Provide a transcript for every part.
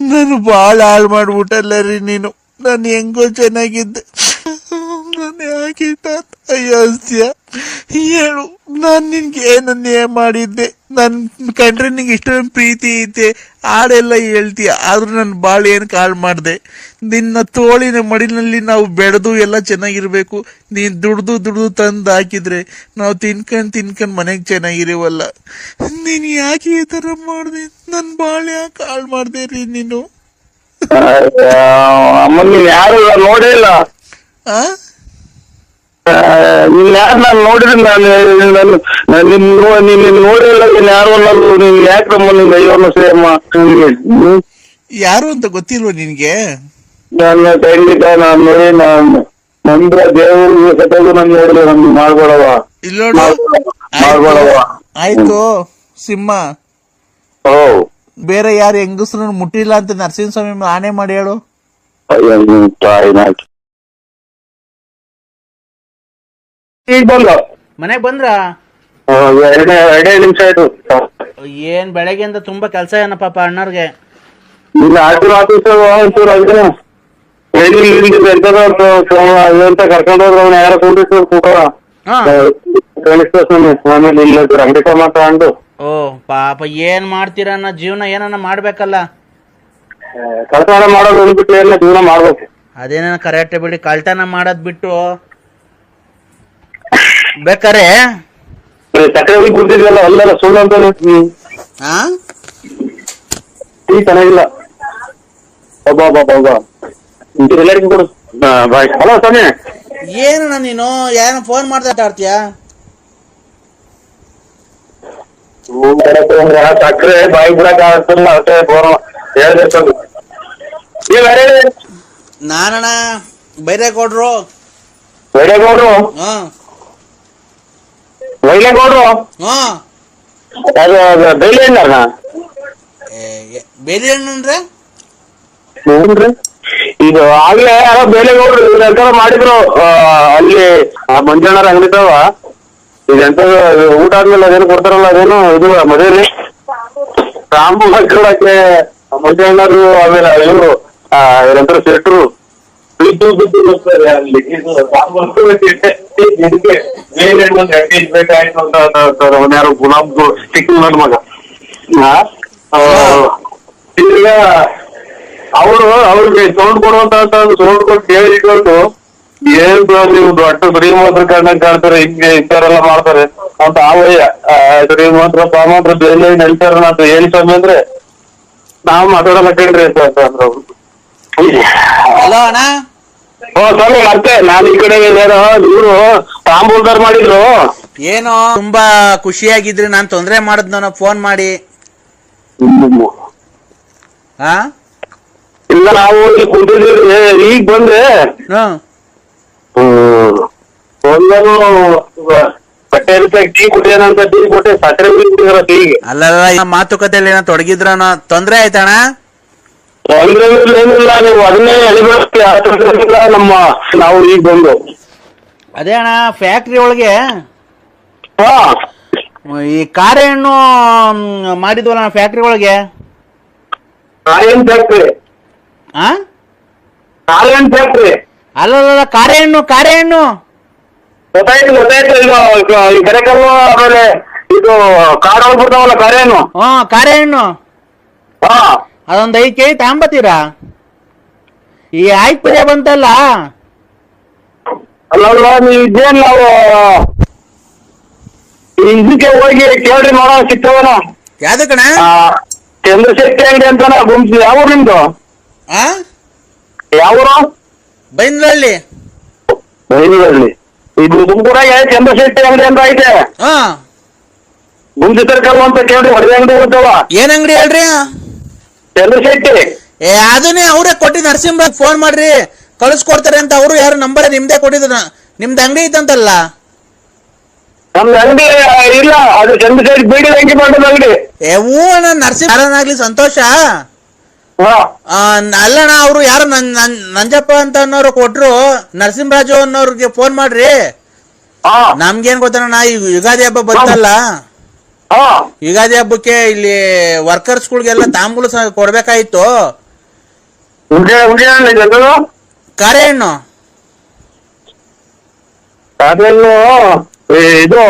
ನಾನು ಭಾಳ ಹಾಳು ಮಾಡ್ಬಿಟ್ಟಲ್ಲ ರೀ ನೀನು. ನಾನು ಹೆಂಗೋ ಚೆನ್ನಾಗಿದ್ದೆ. ನಾನು ಯಾಕೆ ಅಯ್ಯೋ ಅಸ್ಯ ಹೇಳು ನಾನು ನಿನ್ಗೆ ಏನನ್ನೇ ಮಾಡಿದ್ದೆ? ನನ್ ಕಂಡ್ರೆ ನಿಂಗೆ ಇಷ್ಟೊಂದು ಪ್ರೀತಿ ಐತೆ. ಹಾಡೆಲ್ಲ ಹೇಳ್ತೀಯ ಆದ್ರೂ ನಾನು ಬಾಳು ಏನು ಕಾಳು ಮಾಡಿದೆ? ನಿನ್ನ ತೋಳಿನ ಮಡಿಲಿನಲ್ಲಿ ನಾವು ಬೆಳೆದು ಎಲ್ಲ ಚೆನ್ನಾಗಿರ್ಬೇಕು. ನೀನ್ ದುಡ್ದು ದುಡ್ದು ತಂದು ಹಾಕಿದ್ರೆ ನಾವು ತಿನ್ಕೊಂಡು ತಿನ್ಕೊಂಡು ಮನೆಗೆ ಚೆನ್ನಾಗಿರೀವಲ್ಲ. ನೀನ್ ಯಾಕೆ ಈ ತರ ಮಾಡಿದೆ? ನನ್ ಬಾಳು ಯಾಕೆ ಹಾಳು ಮಾಡಿದೆ ರೀ ನೀನು? ಅಮ್ಮ ನೀನ್ ಯಾರು ನೋಡೇ ಇಲ್ಲ. ಆ? ಆ, ಯಾರು ನಾನು ನೋಡಿದ್ರೆ ನಾನು ನಾನು ನಾನು ನಿನ್ನ ನೋ- ನೀನ್ ಯಾರು ಅನ್ನೋದು ನೀನ್ ಯಾಕೆ ನಮ್ಮ ನಿನ್ ಅಯ್ಯೋನು ಸೇಮ್ಮ ಯಾರು ಅಂತ ಗೊತ್ತಿಲ್ವ ನಿನಗೆ? ನನ್ನ ಖಂಡಿತ ನಾನು ನೋಡಿ ನಾನು ನಂದ್ರ ದೇವ್ರಿಗೆ ಸತ್ತೋದು ನಾನು ನೋಡಿದ್ರೆ ನಮ್ಗೆ ಮಾಡ್ಬೇಡವ ಇಲ್ಲೋಡು ಮಾಡ್ಬೇಡವ ಆಯ್ತು. ಸಿಂಹ. ಓ. ಬೇರೆ ಯಾರು ಹೆಂಗಸ್ರನ್ನ ಮುಟ್ಟಿಲ್ಲ ಅಂತ ನರಸಿಂಹ ಸ್ವಾಮಿ ಆಣೆ ಮಾಡಿ ಹೇಳು. ಅಯ್ಯೋ ತಾಯಿ ನಾಕಿ ಈಗ ಬಂದು. ಮನೆಗೆ ಬಂದ್ರ? ಎರಡೇ ಎರಡೇ ನಿಮಿಷ ಆಯ್ತು. ಏನ್ ಬೆಳಗ್ಗೆಯಿಂದ ತುಂಬಾ ಕೆಲಸ ಏನ ಪಾಪ ಅಣ್ಣರ್ಗೆ ಇಲ್ಲ ಆಟೋ ಆಫೀಸ್ ಒಂಚೂರು ಅಂದ್ರೆ ಅಂತ ಕರ್ಕೊಂಡು ಹೋದ್ರು ಅವ್ನ ಯಾರೋ ಕೂಡಿಸ್ ಕೂಟ ಹಾ. ಪೊಲೀಸ್ ಸ್ಟೇಷನ್ ಆಮೇಲೆ ಇಲ್ಲ ಅಂಗಡಿ ಮಾತಾಡು ಓ ಪಾಪ ಏನ್ ಮಾಡ್ತೀರ ಅನ್ನೋ ಜೀವನ ಏನನ್ನ ಮಾಡ್ಬೇಕಲ್ಲ? ಕಳ್ತನ ಮಾಡೋದು ಅಂದ್ಬಿಟ್ಟು ಎಲ್ಲ ಜೀವನ ಮಾಡ್ಬೇಕು. ಅದೇನ ಕರೆಕ್ಟ್ ಬಿಡಿ ಕಳ್ತನ ಮಾಡೋದ್ ಬಿಟ್ಟು ಬೇಕಾರೆ? ಸಕ್ಕರೆ ಹೋಗಿ ಕುಡ್ತಿದ್ವಲ್ಲ ಅಲ್ಲೆಲ್ಲ ಸುಳ್ಳು ಅಂತ ಆ? ಟೀ ಚೆನ್ನಾಗಿಲ್ಲ. ಒಬ್ಬ ಒಬ್ಬ ಒಬ್ಬ ಎಲ್ಲರಿಗೂ ಕೊಡು. ಬಾಯ್ ಹಲೋ ಸ್ವಾಮಿ. ಏನಣ್ಣ ನೀನು? ಏನೋ ಫೋನ್ ಮಾಡ್ತಾ ಆಡ್ತೀಯ ಸಕ್ಕರೆ ಬಾಯಿ ಬಿಡಕ್ ಆಗ್ತಿಲ್ಲ ಅಷ್ಟೇ ಫೋನ್ ಹೇಳ್ಬೇಕು ನೀವ್ ಯಾರು ನಾನಣ್ಣ ಬೈರೆ ಕೊಡ್ರು. ವೈರೇಗೌಡ್ರು ಹಾ. ವೈರೇಗೌಡ್ರು ಹಾ. ಅದು ಡೈಲಿ ಅಣ್ಣ ಬೇರೆ ಅಂದ್ರೆ? ನೋಡ್ರಿ ಈಗ ಆಗ್ಲೇ ಯಾರೋ ಬೇಲೆಗೌಡ್ರು ಎಂತಾರ ಮಾಡಿದ್ರು. ಆ, ಅಲ್ಲಿ ಆ ಮಂಜಣ್ಣರ ಅಂಗಡಿ ತಾವ ಈಗ ಎಂತ ಊಟ ಆದ್ಮೇಲೆ ಅದೇನು ಕೊಡ್ತಾರಲ್ಲ ಅದೇನು ಇದು ಮದುವೆ ರಾಮ ಮಂಜಣ್ಣರು ಆಮೇಲೆ ಇವರು ಇವ್ರಂತರ ಶೆಟ್ರು ಬಿದ್ದು ಬಿದ್ದು ಹೋಗ್ತಾರೆ ಅಲ್ಲಿ ಇದಕ್ಕೆ ಅಂತ ಗುಲಾಬ್ ಚಿಕ್ಕ ನನ್ನ ಮಗ ಈಗ ಅವರು ಅವ್ರಿಗೆ ಸೌಂಡ್ ಕೊಡುವಂತ ಸೌಂಡ್ ಕೊಟ್ಟು ಕೇಳಿಕೊಂಡು ಏನ್ ಬ್ರೋ ನೀವು ದೊಡ್ಡ ಶ್ರೀಮಂತರ ಕಂಡಂಗ್ ಕಾಣ್ತಾರೆ ಹಿಂಗೆ ಇಂಥವ್ರೆಲ್ಲ ಮಾಡ್ತಾರೆ ಅಂತ ಆವಯ್ಯ ಶ್ರೀಮಂತರ ಪಾಮಂತ್ರ ಬೇಲೆ ಹೇಳ್ತಾರ ಅಂತ ಹೇಳಿ ಸ್ವಾಮಿ ಅಂದ್ರೆ ನಾವು ಮಾತಾಡಲ್ಲ ಅಂತ ಅಂದ್ರೆ ಅವ್ರು. ಹಲೋ ಅಣ್ಣ. ಓ ಸ್ವಾಮಿ ಮತ್ತೆ? ನಾನು ಈ ಕಡೆ ಇವರು ಇವರು ತಾಂಬೂಲ್ದಾರ್ ಮಾಡಿದ್ರು. ಏನೋ ತುಂಬಾ ಖುಷಿಯಾಗಿದ್ರಿ. ನಾನ್ ತೊಂದ್ರೆ ನಾನು ಫೋನ್ ಮಾಡಿ. ಹಾ ಇಲ್ಲ ನಾವು ಇಲ್ಲಿ ಕುಂತಿದ್ದೀವಿ. ಈಗ ಬಂದ್ರೆ ಹ್ಮ್. ಹ್ಮ್ ಒಂದನು ಬಟ್ಟೆ ರೂಪಾಯಿ ಟೀ ಕುಡಿಯೋಣಂತ ಟೀ ಕೊಟ್ಟೆ ಸಕ್ಕರೆ ಕುಡಿದ್ರ ಟೀಗೆ ಅಲ್ಲಲ್ಲ ಮಾತುಕತೆಯಲ್ಲಿ ಏನೋ ತೊಡಗಿದ್ರನ ತೊಂದ್ರೆ ಆಯ್ತಣ್ಣ? ತೊಂದ್ರೆ ಏನಿಲ್ಲ ನೀವು ಅದನ್ನೇ ಎಳಿಬೇಕು ಆ ನಮ್ಮ ನಾವು ಈಗ ಬಂದು ಅದೇ ಅಣ್ಣ ಫ್ಯಾಕ್ಟ್ರಿ ಒಳಗೆ ಹಾ. ಈ ಕಾರೆ ಹಣ್ಣು ಮ್, ಮಾಡಿದ್ವಲ್ಲ ಫ್ಯಾಕ್ಟ್ರಿ ಒಳಗೆ? ಅಲ್ಲ ಫ್ಯಾಕ್ಟ್ರಿ ಆ? ಫ್ಯಾಕ್ಟ್ರಿ ಅಲ್ಲಲ್ಲ ಕಾರೆ ಹಣ್ಣು ಕಾರೆ ಹಣ್ಣು ಗೊತ್ತಾಯ್ತು. ಈ ಆಮೇಲೆ ಇದು ಕಾಡು ಬರ್ತಾವಲ್ಲ ಕರೇನು ಹ್ಞೂ ಕಾರೆ ಹಣ್ಣು ಹಾ. ಅದೊಂದು ಐದು ಕೆಜಿ ತಗೊಂಬತ್ತೀರಾ ಈ ಆಯ್ತು ಪೂಜೆ ಬಂತಲ್ಲ? ಅಲ್ಲ ಅಲ್ಲ ನೀವು ಇದೇನ್ ನಾವು ಇದಕ್ಕೆ ಹೋಗಿ ಕೇಳ್ರಿ ನೋಡೋ ಸಿಗ್ತವನ ಯಾವ್ದಕ್ಕಣ? ಚಂದ್ರಶೆಟ್ಟಿ ಅಂಗಡಿ ಅಂತಾನ ಗುಂಪು ಯಾವ ನಿಮ್ದು? ಆ? ಯಾವ ಊರು? ಬೈಂದ್ರಳ್ಳಿ ಈ ಇದು ತುಮಕೂರಾಗ ಚಂದ್ರಶೆಟ್ಟಿ ಅಂಗಡಿ ಅಂತ ಐತೆ. ಹಾ. ಸರ್ಕಲ್ ಅಂತ ಕೇಳ್ರಿ ಹೊಡೆದ ಅಂಗಡಿ ಇರ್ತಾವ ಏನ್ ಅಂಗಡಿ ಹೇಳ್ರಿ? ಚಂದ್ರಶೆಟ್ಟಿ ಏ ಅದನ್ನೇ ಅವರೇ ಕೊಟ್ಟಿ ನರಸಿಂಹರಾಜ್ ಫೋನ್ ಮಾಡ್ರಿ. ಕಳಿಸ್ಕೊಡ್ತಾರೆ ಅಂತ ಅವರು ಯಾರು ನಂಬರ್ ನಿಮ್ದೇ ಕೊಟ್ಟಿದ್ರು ನಿಮ್ದು ಅಂಗಡಿ ಇದ್ದಂತಲ್ಲ? ನಮ್ದು ಅಂಗಡಿ ಇಲ್ಲ ಅದು ಚಂದ್ರಶೆಟ್ಟಿ ಬೀಡಿ ಅಂಗಡಿ ಮಾಡೋದು ಅಂಗಡಿ. ಏ ಹ್ಞೂ ಅಣ್ಣ ಸಂತೋಷ. ಹಾ. ಆ, ಅಲ್ಲಣ್ಣ ಅವರು ಯಾರು ನನ್ ನನ್- ನಂಜಪ್ಪ ಅಂತ ಅನ್ನೋರು ಕೊಟ್ರು ನರಸಿಂಹರಾಜು ಅನ್ನೋರ್ಗೆ ಫೋನ್ ಮಾಡ್ರಿ. ಹಾ. ನಮ್ಗೇನ್ ಗೊತ್ತಣ್ಣ ಈ ಯುಗಾದಿ ಹಬ್ಬ ಬಂತಲ್ಲ? ಯುಗಾದಿ ಹಬ್ಬಕ್ಕೆ ಇಲ್ಲಿ ವರ್ಕರ್ಸ್ಗಳಿಗೆಲ್ಲ ತಾಂಬೂಲ ಸ- ಕೊಡ್ಬೇಕಾಯ್ತು. ಉಂಡೆ ಉಂಡೆ ಹಣ್ಣು ಅದೇನು ಈ ಇದು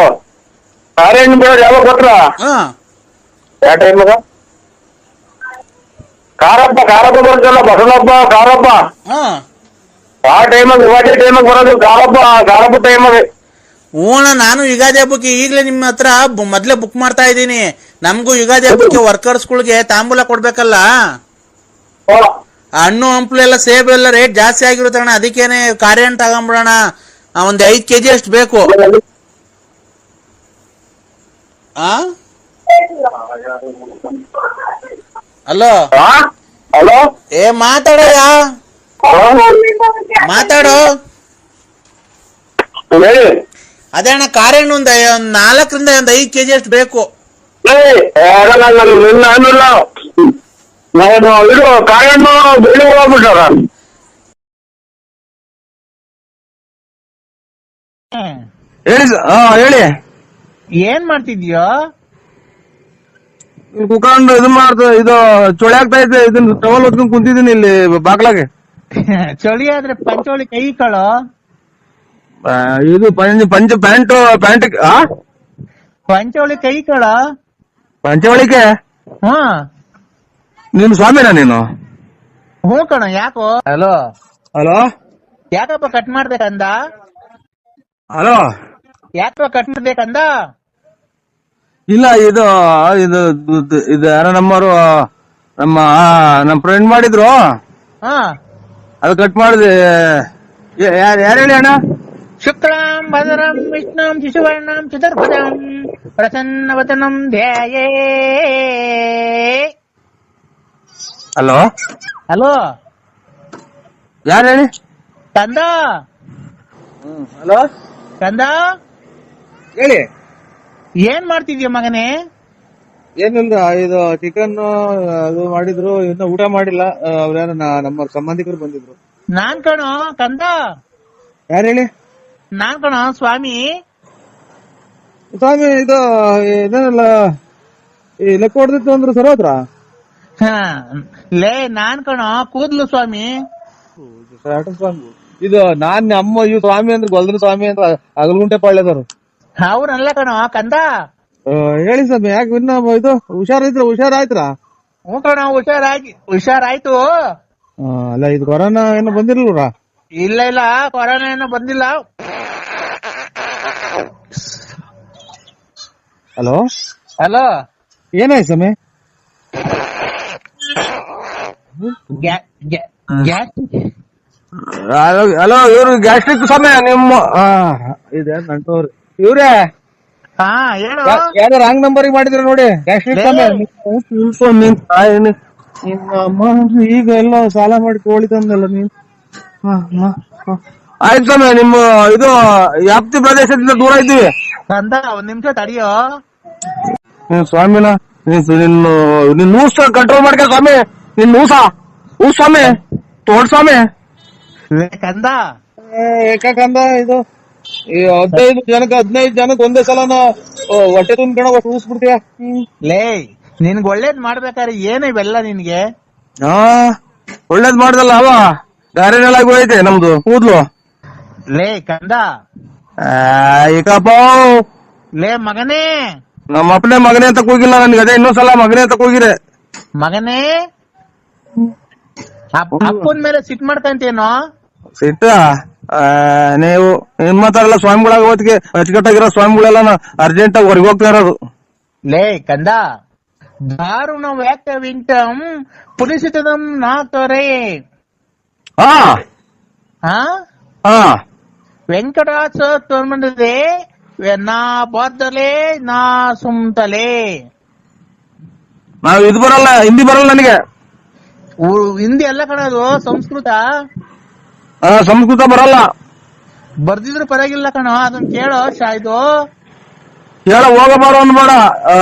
ಕಾರೆಹಣ್ಣು ಬಿಡೋದು ಯಾವಾಗ ಕೊಟ್ರ ಹಾ. ಯಾವ ಟೈಮಾಗ ಕಾರಪ್ಪ ಕಾರಪ್ಪ ಬರ್ತಲ್ಲ ಬಸವನಪ್ಪ ಕಾರಪ್ಪ ಹಾ. ಆ ಟೈಮಾಗ ಯುಗಾದಿ ಟೈಮಾಗ ಬರೋದು ಕಾರಪ್ಪ ಕಾರಪ್ಪ ಟೈಮಾಗ ಹೂಣ ನಾನು ಯುಗಾದಿ ಹಬ್ಬಕ್ಕೆ ಈಗಲೇ ನಿಮ್ಮ ಹತ್ರ ಮೊದ್ಲೇ ಬುಕ್ ಮಾಡ್ತಾ ಇದ್ದೀನಿ. ನಮಗೂ ಯುಗಾದಿ ಹಬ್ಬಕ್ಕೆ ವರ್ಕರ್ಸ್ಗಳಿಗೆ ತಾಂಬೂಲ ಕೊಡ್ಬೇಕಲ್ಲ? ಹಣ್ಣು ಹಂಪ್ಲು ಎಲ್ಲ ಸೇಬು ಎಲ್ಲ ರೇಟ್ ಜಾಸ್ತಿ ಆಗಿರುತ್ತೆ ಅಣ್ಣ. ಅದಕ್ಕೇನೆ ಕಾರ್ಯನ್ ತಗೊಂಬಿಡೋಣ. ಒಂದು ಐದ್ ಕೆಜಿ ಅಷ್ಟು ಬೇಕು. ಆ? ಹಲೋ? ಹಲೋ? ಏ ಮಾತಾಡಯ್ಯ. ಮಾತಾಡು. ಅದೇ ಅಣ್ಣ ಒಂದ್ ಐ- ಒಂದ್ ನಾಲ್ಕರಿಂದ ಒಂದ್ ಐದ್ ಕೆಜಿ ಅಷ್ಟು ಬೇಕು. ನಾನು ಇದು ಬೆಳಿ ಹೋಗ್ಬಿಟ್ಟಾರ ಹೇಳಿ ಸರ್ ಹಾ ಹೇಳಿ. ಏನ್ ಮಾಡ್ತಿದ್ಯೋ? ಕುಕೊಂಡು ಇದು ಮಾಡ್ತಾ ಇದು ಚಳಿ ಆಗ್ತಾ ಇದೆ ಇದನ್ನ ಟವಲ್ ಹೊತ್ಕೊಂಡ್ ಕುಂತಿದ್ದೀನಿ ಇಲ್ಲಿ ಬಾಗ್ಲಾಗೆ. ಚಳಿ ಆದ್ರೆ ಪಂಚೋಳಿ ಕೈ ಕಳೋ? ಇದು ಪಂಚ ಪಂಚ ಪ್ಯಾಂಟ್ ಪ್ಯಾಂಟ್ ಆ? ಪಂಚವಳಿ ಕೈ ಕಳ ಪಂಚವಳಿಕೆ? ಹಾ. ನೀನು ಸ್ವಾಮಿನ ನೀನು? ಹ್ಞೂ ಕಣ ಯಾಕೋ? ಹಲೋ. ಹಲೋ? ಯಾಕಪ್ಪ ಕಟ್ ಮಾಡ್ಬೇಕಂದ? ಹಲೋ? ಯಾಕಪ್ಪ ಕಟ್ ಮಾಡ್ಬೇಕಂದ? ಇಲ್ಲ ಇದು ಇದು ಇದು- ಯಾರೋ ನಮ್ಮವರು ನಮ್ಮ ನಮ್ಮ ಫ್ರೆಂಡ್ ಮಾಡಿದ್ರು. ಹಾ. ಅದು ಕಟ್ ಮಾಡಿದೆ. ಯಾರು ಯಾರು ಹೇಳಿ ಅಣ್ಣ? ಶುಕ್ಲಾಂ ಭದ್ರಂ ವಿಷ್ಣುಂ ಶಿಶುವರ್ಣಂ ಚತುರ್ಭುಜಂ ಪ್ರಸನ್ನವದನಂ ಧ್ಯಾಯೇ ಹಲೋ? ಹಲೋ? ಯಾರು ಹೇಳಿ ಚಂದ ಹಲೋ? ಕಂದ ಹೇಳಿ. ಏನ್ ಮಾಡ್ತಿದ್ಯ ಮಗನೇ? ಏನಿಲ್ಲ ಇದು ಚಿಕನ್ ಅದು ಮಾಡಿದ್ರು ಇನ್ನು ಊಟ ಮಾಡಿಲ್ಲ. ಅವ್ರ ನಮ್ಮ ಸಂಬಂಧಿಕರು ಬಂದಿದ್ರು. ನಾನ್ ಕಣೋ ಕಂದ ಯಾರು ಹೇಳಿ? ನಾನ್ ಕಣ ಸ್ವಾಮಿ. ಸ್ವಾಮಿ ಇದು ಏನೇನಲ್ಲ ಈ ಲೆಕ್ಕ ಹೊಡೆದಿತ್ತು ಅಂದ್ರೆ ಸರ್ ಹತ್ರ? ಹ, ಲೇ ನಾನ್ ಕಣ ಕೂದ್ಲು ಸ್ವಾಮಿ. ಸ್ವಾಮಿ. ಇದು ನಾನ್ ನಮ್ಮ ಇವ್ ಸ್ವಾಮಿ ಅಂದ್ರೆ ಗೊಲ್ದ್ರ ಸ್ವಾಮಿ ಅಂತ ಪಾಳ್ಯ ಸರ್. ಅವ್ರಲ್ಲ ಕಣ ಕಂದ. ಹೇಳಿ ಸ್ವಾಮಿ ಯಾಕೆ ಇನ್ನ ಇದು ಹುಷಾರಿದ್ರ ಹುಷಾರಾಯ್ತ್ರ? ಹ್ಞೂ ಕಣ ಹುಷಾರಾಗಿ ಹುಷಾರಾಯ್ತು. ಆ, ಅಲ್ಲ ಇದು ಕೊರೋನಾ ಏನು ಬಂದಿರ್ಲ್ರ ಇಲ್ಲ ಇಲ್ಲ ಕೊರೋನಾ ಏನೋ ಬಂದಿಲ್ಲ. ಹಲೋ? ಹಲೋ? ಏನಾಯ್ತು ಸ್ವಾಮಿ? ಹಲೋ ಇವ್ರು ಗ್ಯಾಸ್ಟ್ರಿಕ್ ಸ್ವಾಮಿ ನಿಮ್ಮ ಆ, ಇದೆ ನಂಟೋರು ಇವ್ರೇ? ಹಾ ಹೇಳು. ಯಾವ್ದೋ ರಾಂಗ್ ನಂಬರ್ ಮಾಡಿದ್ರ ನೋಡಿ ಗ್ಯಾಸ್ಟ್ರಿಕ್ ಸ್ವಾಮಿ. ನಿಮ್ಮ ಅಮ್ಮ ಈಗ ಎಲ್ಲ ಸಾಲ ಮಾಡಿ ಕೋಳಿ ತಂದಲ್ಲ ನೀನ್. ಆಯ್ತು ಸ್ವಾಮಿ ನಿಮ್ಮ ಇದು ವ್ಯಾಪ್ತಿ ಪ್ರದೇಶದಿಂದ ದೂರ ಇದ್ದೀವಿ. ಕಂದ ಒಂದ್ ನಿಮಿಷ ತಡಿಯೋ. ನೀನ್ ಸ್ವಾಮಿನ ನೀನ್ ನಿನ್ನ ನಿನ್ ಊಸ ಕಂಟ್ರೋಲ್ ಮಾಡ್ಕ ಸ್ವಾಮಿ. ನಿನ್ ಊಸ ಊ ಸ್ವಾಮಿ. ತೋಡ್ ಸ್ವಾಮಿ. ಲೇ ಕಂದ. ಏಕಂದ ಇದು ಈ ಹದಿನೈದು ಜನಕ್ಕೆ ಹದಿನೈದು ಜನಕ್ಕೆ ಒಂದೇ ಸಲನ ಆ, ಹೊಟ್ಟೆ ತುಂಬ್ಕೊಂಡ ಒಟ್ಟು ಊಸ್ಬಿಡ್ತೀಯ ಲೇ ನಿನ್ಗ್ ಒಳ್ಳೇದ್ ಮಾಡ್ಬೇಕಾದ್ರೆ ಏನೇ ಬೆಲ್ಲ ನಿನ್ಗೆ? ಹಾ ಒಳ್ಳೇದ್ ಮಾಡ್ದಲ್ಲ ಅವ. ಗಾರೆನೆಲ್ಲಾಗಿ ಹೋಯ್ತೆ ನಮ್ದು ಕೂದ್ಲು. ಲೇ ಕಂದ. ಆ, ಈಕಪ್ಪ ಲೇ ಮಗನೇ. ನಮ್ಮ ಅಪ್ಪನೇ ಮಗನೇ ಅಂತ ಕೂಗಿಲ್ಲ ನನ್ಗೆ ಅದೇ ಇನ್ನೊಂದ್ಸಲ ಮಗನೇ ಅಂತ ಕೂಗಿರೆ. ಮಗನೇ. ಅಪ್- ಅಪ್ಪನ್ ಮೇಲೆ ಸಿಟ್ ಮಾಡ್ಕಂತೇನೋ ಸಿಟ್ಟ? ಆ, ನೀವು ನಿಮ್ಮತ್ತಾರಲ್ಲ ಸ್ವಾಮಿಗಳಾಗ ಹೊತ್ತಿಗೆ ಅಚ್ಚುಕಟ್ಟಾಗಿರೋ ಸ್ವಾಮಿಗಳೆಲ್ಲ ಅರ್ಜೆಂಟ್ ಆಗಿ ಹೊರಗೆ ಹೋಗ್ತಾ ಇರೋದು. ಲೇ ಕಂದ ದಾರುಣ ವ್ಯಾಕ್ಯವಿಂಟಂ ಪುಲಿಸಿತದಂ ನಾತರೆ. ಹಾ ಹಾ ಹಾ ತೋರ್ಮಂದಿದೆ ನಾ ಬಾದ್ದಲೆ ನಾ ಸುಮ್ತಲೆ. ನಾವು ಇದು ಬರಲ್ಲ ಹಿಂದಿ ಬರಲ್ಲ ನನಗೆ. ಹಿಂದಿ ಎಲ್ಲ ಕಣದು ಸಂಸ್ಕೃತ. ಆ, ಸಂಸ್ಕೃತ ಬರಲ್ಲ. ಬರ್ದಿದ್ರು ಪರವಾಗಿಲ್ಲ ಕಣೋ ಅದನ್ನ ಕೇಳೋ ಶಾ ಇದು ಹೇಳ ಹೋಗಬಾರ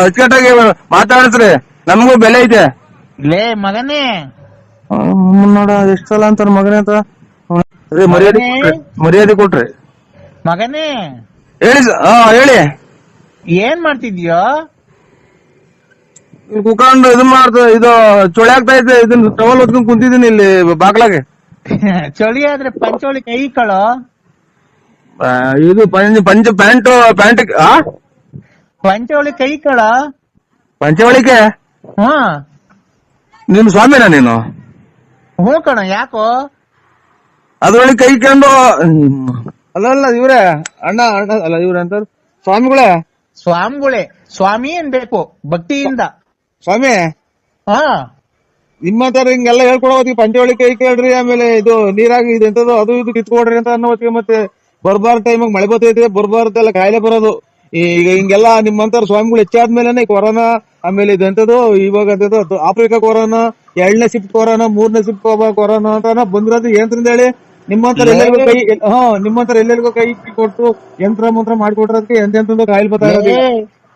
ಅಚ್ಚುಕಟ್ಟಾಗಿ ಮಾತಾಡಿಸ್ರಿ ನಮಗೂ ಬೆಲೆ ಐತೆ ಲೇ ಮಗನೇ ನೋಡ ಎಷ್ಟ್ ಸಲ ಅಂತಾರ ಮಗನೇ ಅಂತ. ಮರ್ಯಾದೆ ಕೊಟ್ರಿ ಮರ್ಯಾದೆ ಕೊಟ್ರಿ. ಮಗನೇ? ಹೇಳಿ ಸ- ಹಾ ಹೇಳಿ. ಏನ್ ಮಾಡ್ತಿದ್ಯೋ? ಇಲ್ಲಿ ಕುತ್ಕೊಂಡು ಇದು ಮಾಡ್ತ ಇದು ಚೊಳೆ ಆಗ್ತಾ ಐತೆ ಇದನ್ನ ಟವಲ್ ಹೊತ್ಕೊಂಡ್ ಕುಂತಿದ್ದೀನಿ ಇಲ್ಲಿ ಬಾಗ್ಲಾಗೆ. ಚಳಿ ಆದ್ರೆ ಪಂಚೋಳಿ ಕೈ ಆ, ಇದು ಪಂಚ ಪಂಚ ಪ್ಯಾಂಟ್ ಪ್ಯಾಂಟ್ ಆ? ಪಂಚೋಳಿ ಕೈ ಕಳ? ಪಂಚವಳಿಕೆ? ಹಾ. ನಿಮ್ ಸ್ವಾಮಿನ ನೀನು? ಹ್ಞೂ ಕಣ ಯಾಕೋ? ಅದ್ರೊಳಗೆ ಕೈ ಕಂಡು ಅಲ್ಲ ಅಲ್ಲ ಇವ್ರೆ ಅಣ್ಣ ಅಣ್ಣ ಅಲ್ಲ ಇವ್ರೆ ಅಂತ ಸ್ವಾಮಿಗಳೇ? ಸ್ವಾಮಿಗಳೇ ಸ್ವಾಮಿ ಅನ್ಬೇಕು ಭಕ್ತಿಯಿಂದ. ಸ್ವಾಮಿ? ಹಾ. ನಿಮ್ಮ ತರ ಹಿಂಗೆಲ್ಲ ಹೇಳ್ಕೊಡೋತಿ ಪಂಚವಳಿ ಕೈ ಕೇಳ್ರಿ ಆಮೇಲೆ ಇದು ನೀರಾಗಿ ಇದೆ ಎಂತದು ಅದು ಇದು ಕಿತ್ಕೊಡ್ರಿ ಅಂತ ಅನ್ನೋ ಹೊತ್ತಿಗೆ ಮತ್ತೆ ಬರ್ಬಾರ ಟೈಮ್ ಮಳೆ ಬರ್ತೈತೆ ಬರ್ಬಾರ್ದೆಲ್ಲ ಕಾಯಿಲೆ ಬರೋದು. ಈಗ ಹಿಂಗೆಲ್ಲ ನಿಮ್ಮಂತರ ಸ್ವಾಮಿಗಳು ಹೆಚ್ಚಾದ್ಮೇಲೆ ಕೊರೋನಾ ಆಮೇಲೆ ಇದಂತದ್ದು ಇವಾಗ ಅಂತದ್ದು ಆಫ್ರಿಕಾ ಕೊರೋನಾ ಎರಡನೇ ಶಿಫ್ಟ್ ಕೊರೋನಾ ಮೂರನೇ ಶಿಫ್ಟ್ ಕೊರೋನಾ ಅಂತ ಬಂದಿರೋದು ಏನ್ರಿಂದ ಹೇಳಿ? ನಿಮ್ಮಂತರ ಎಲ್ಲರಿಗೂ ಕೈ ಹಾ ನಿಮ್ಮಂತರ ಎಲ್ಲರಿಗೂ ಕೈ ಕೊಟ್ಟು ಯಂತ್ರ ಮಂತ್ರ ಮಾಡಿಕೊಟ್ರದಕ್ಕೆ ಎಂತೆಂತಂದು ಕಾಯಿಲೆ ಬರ್ತಾ ಇರೋದು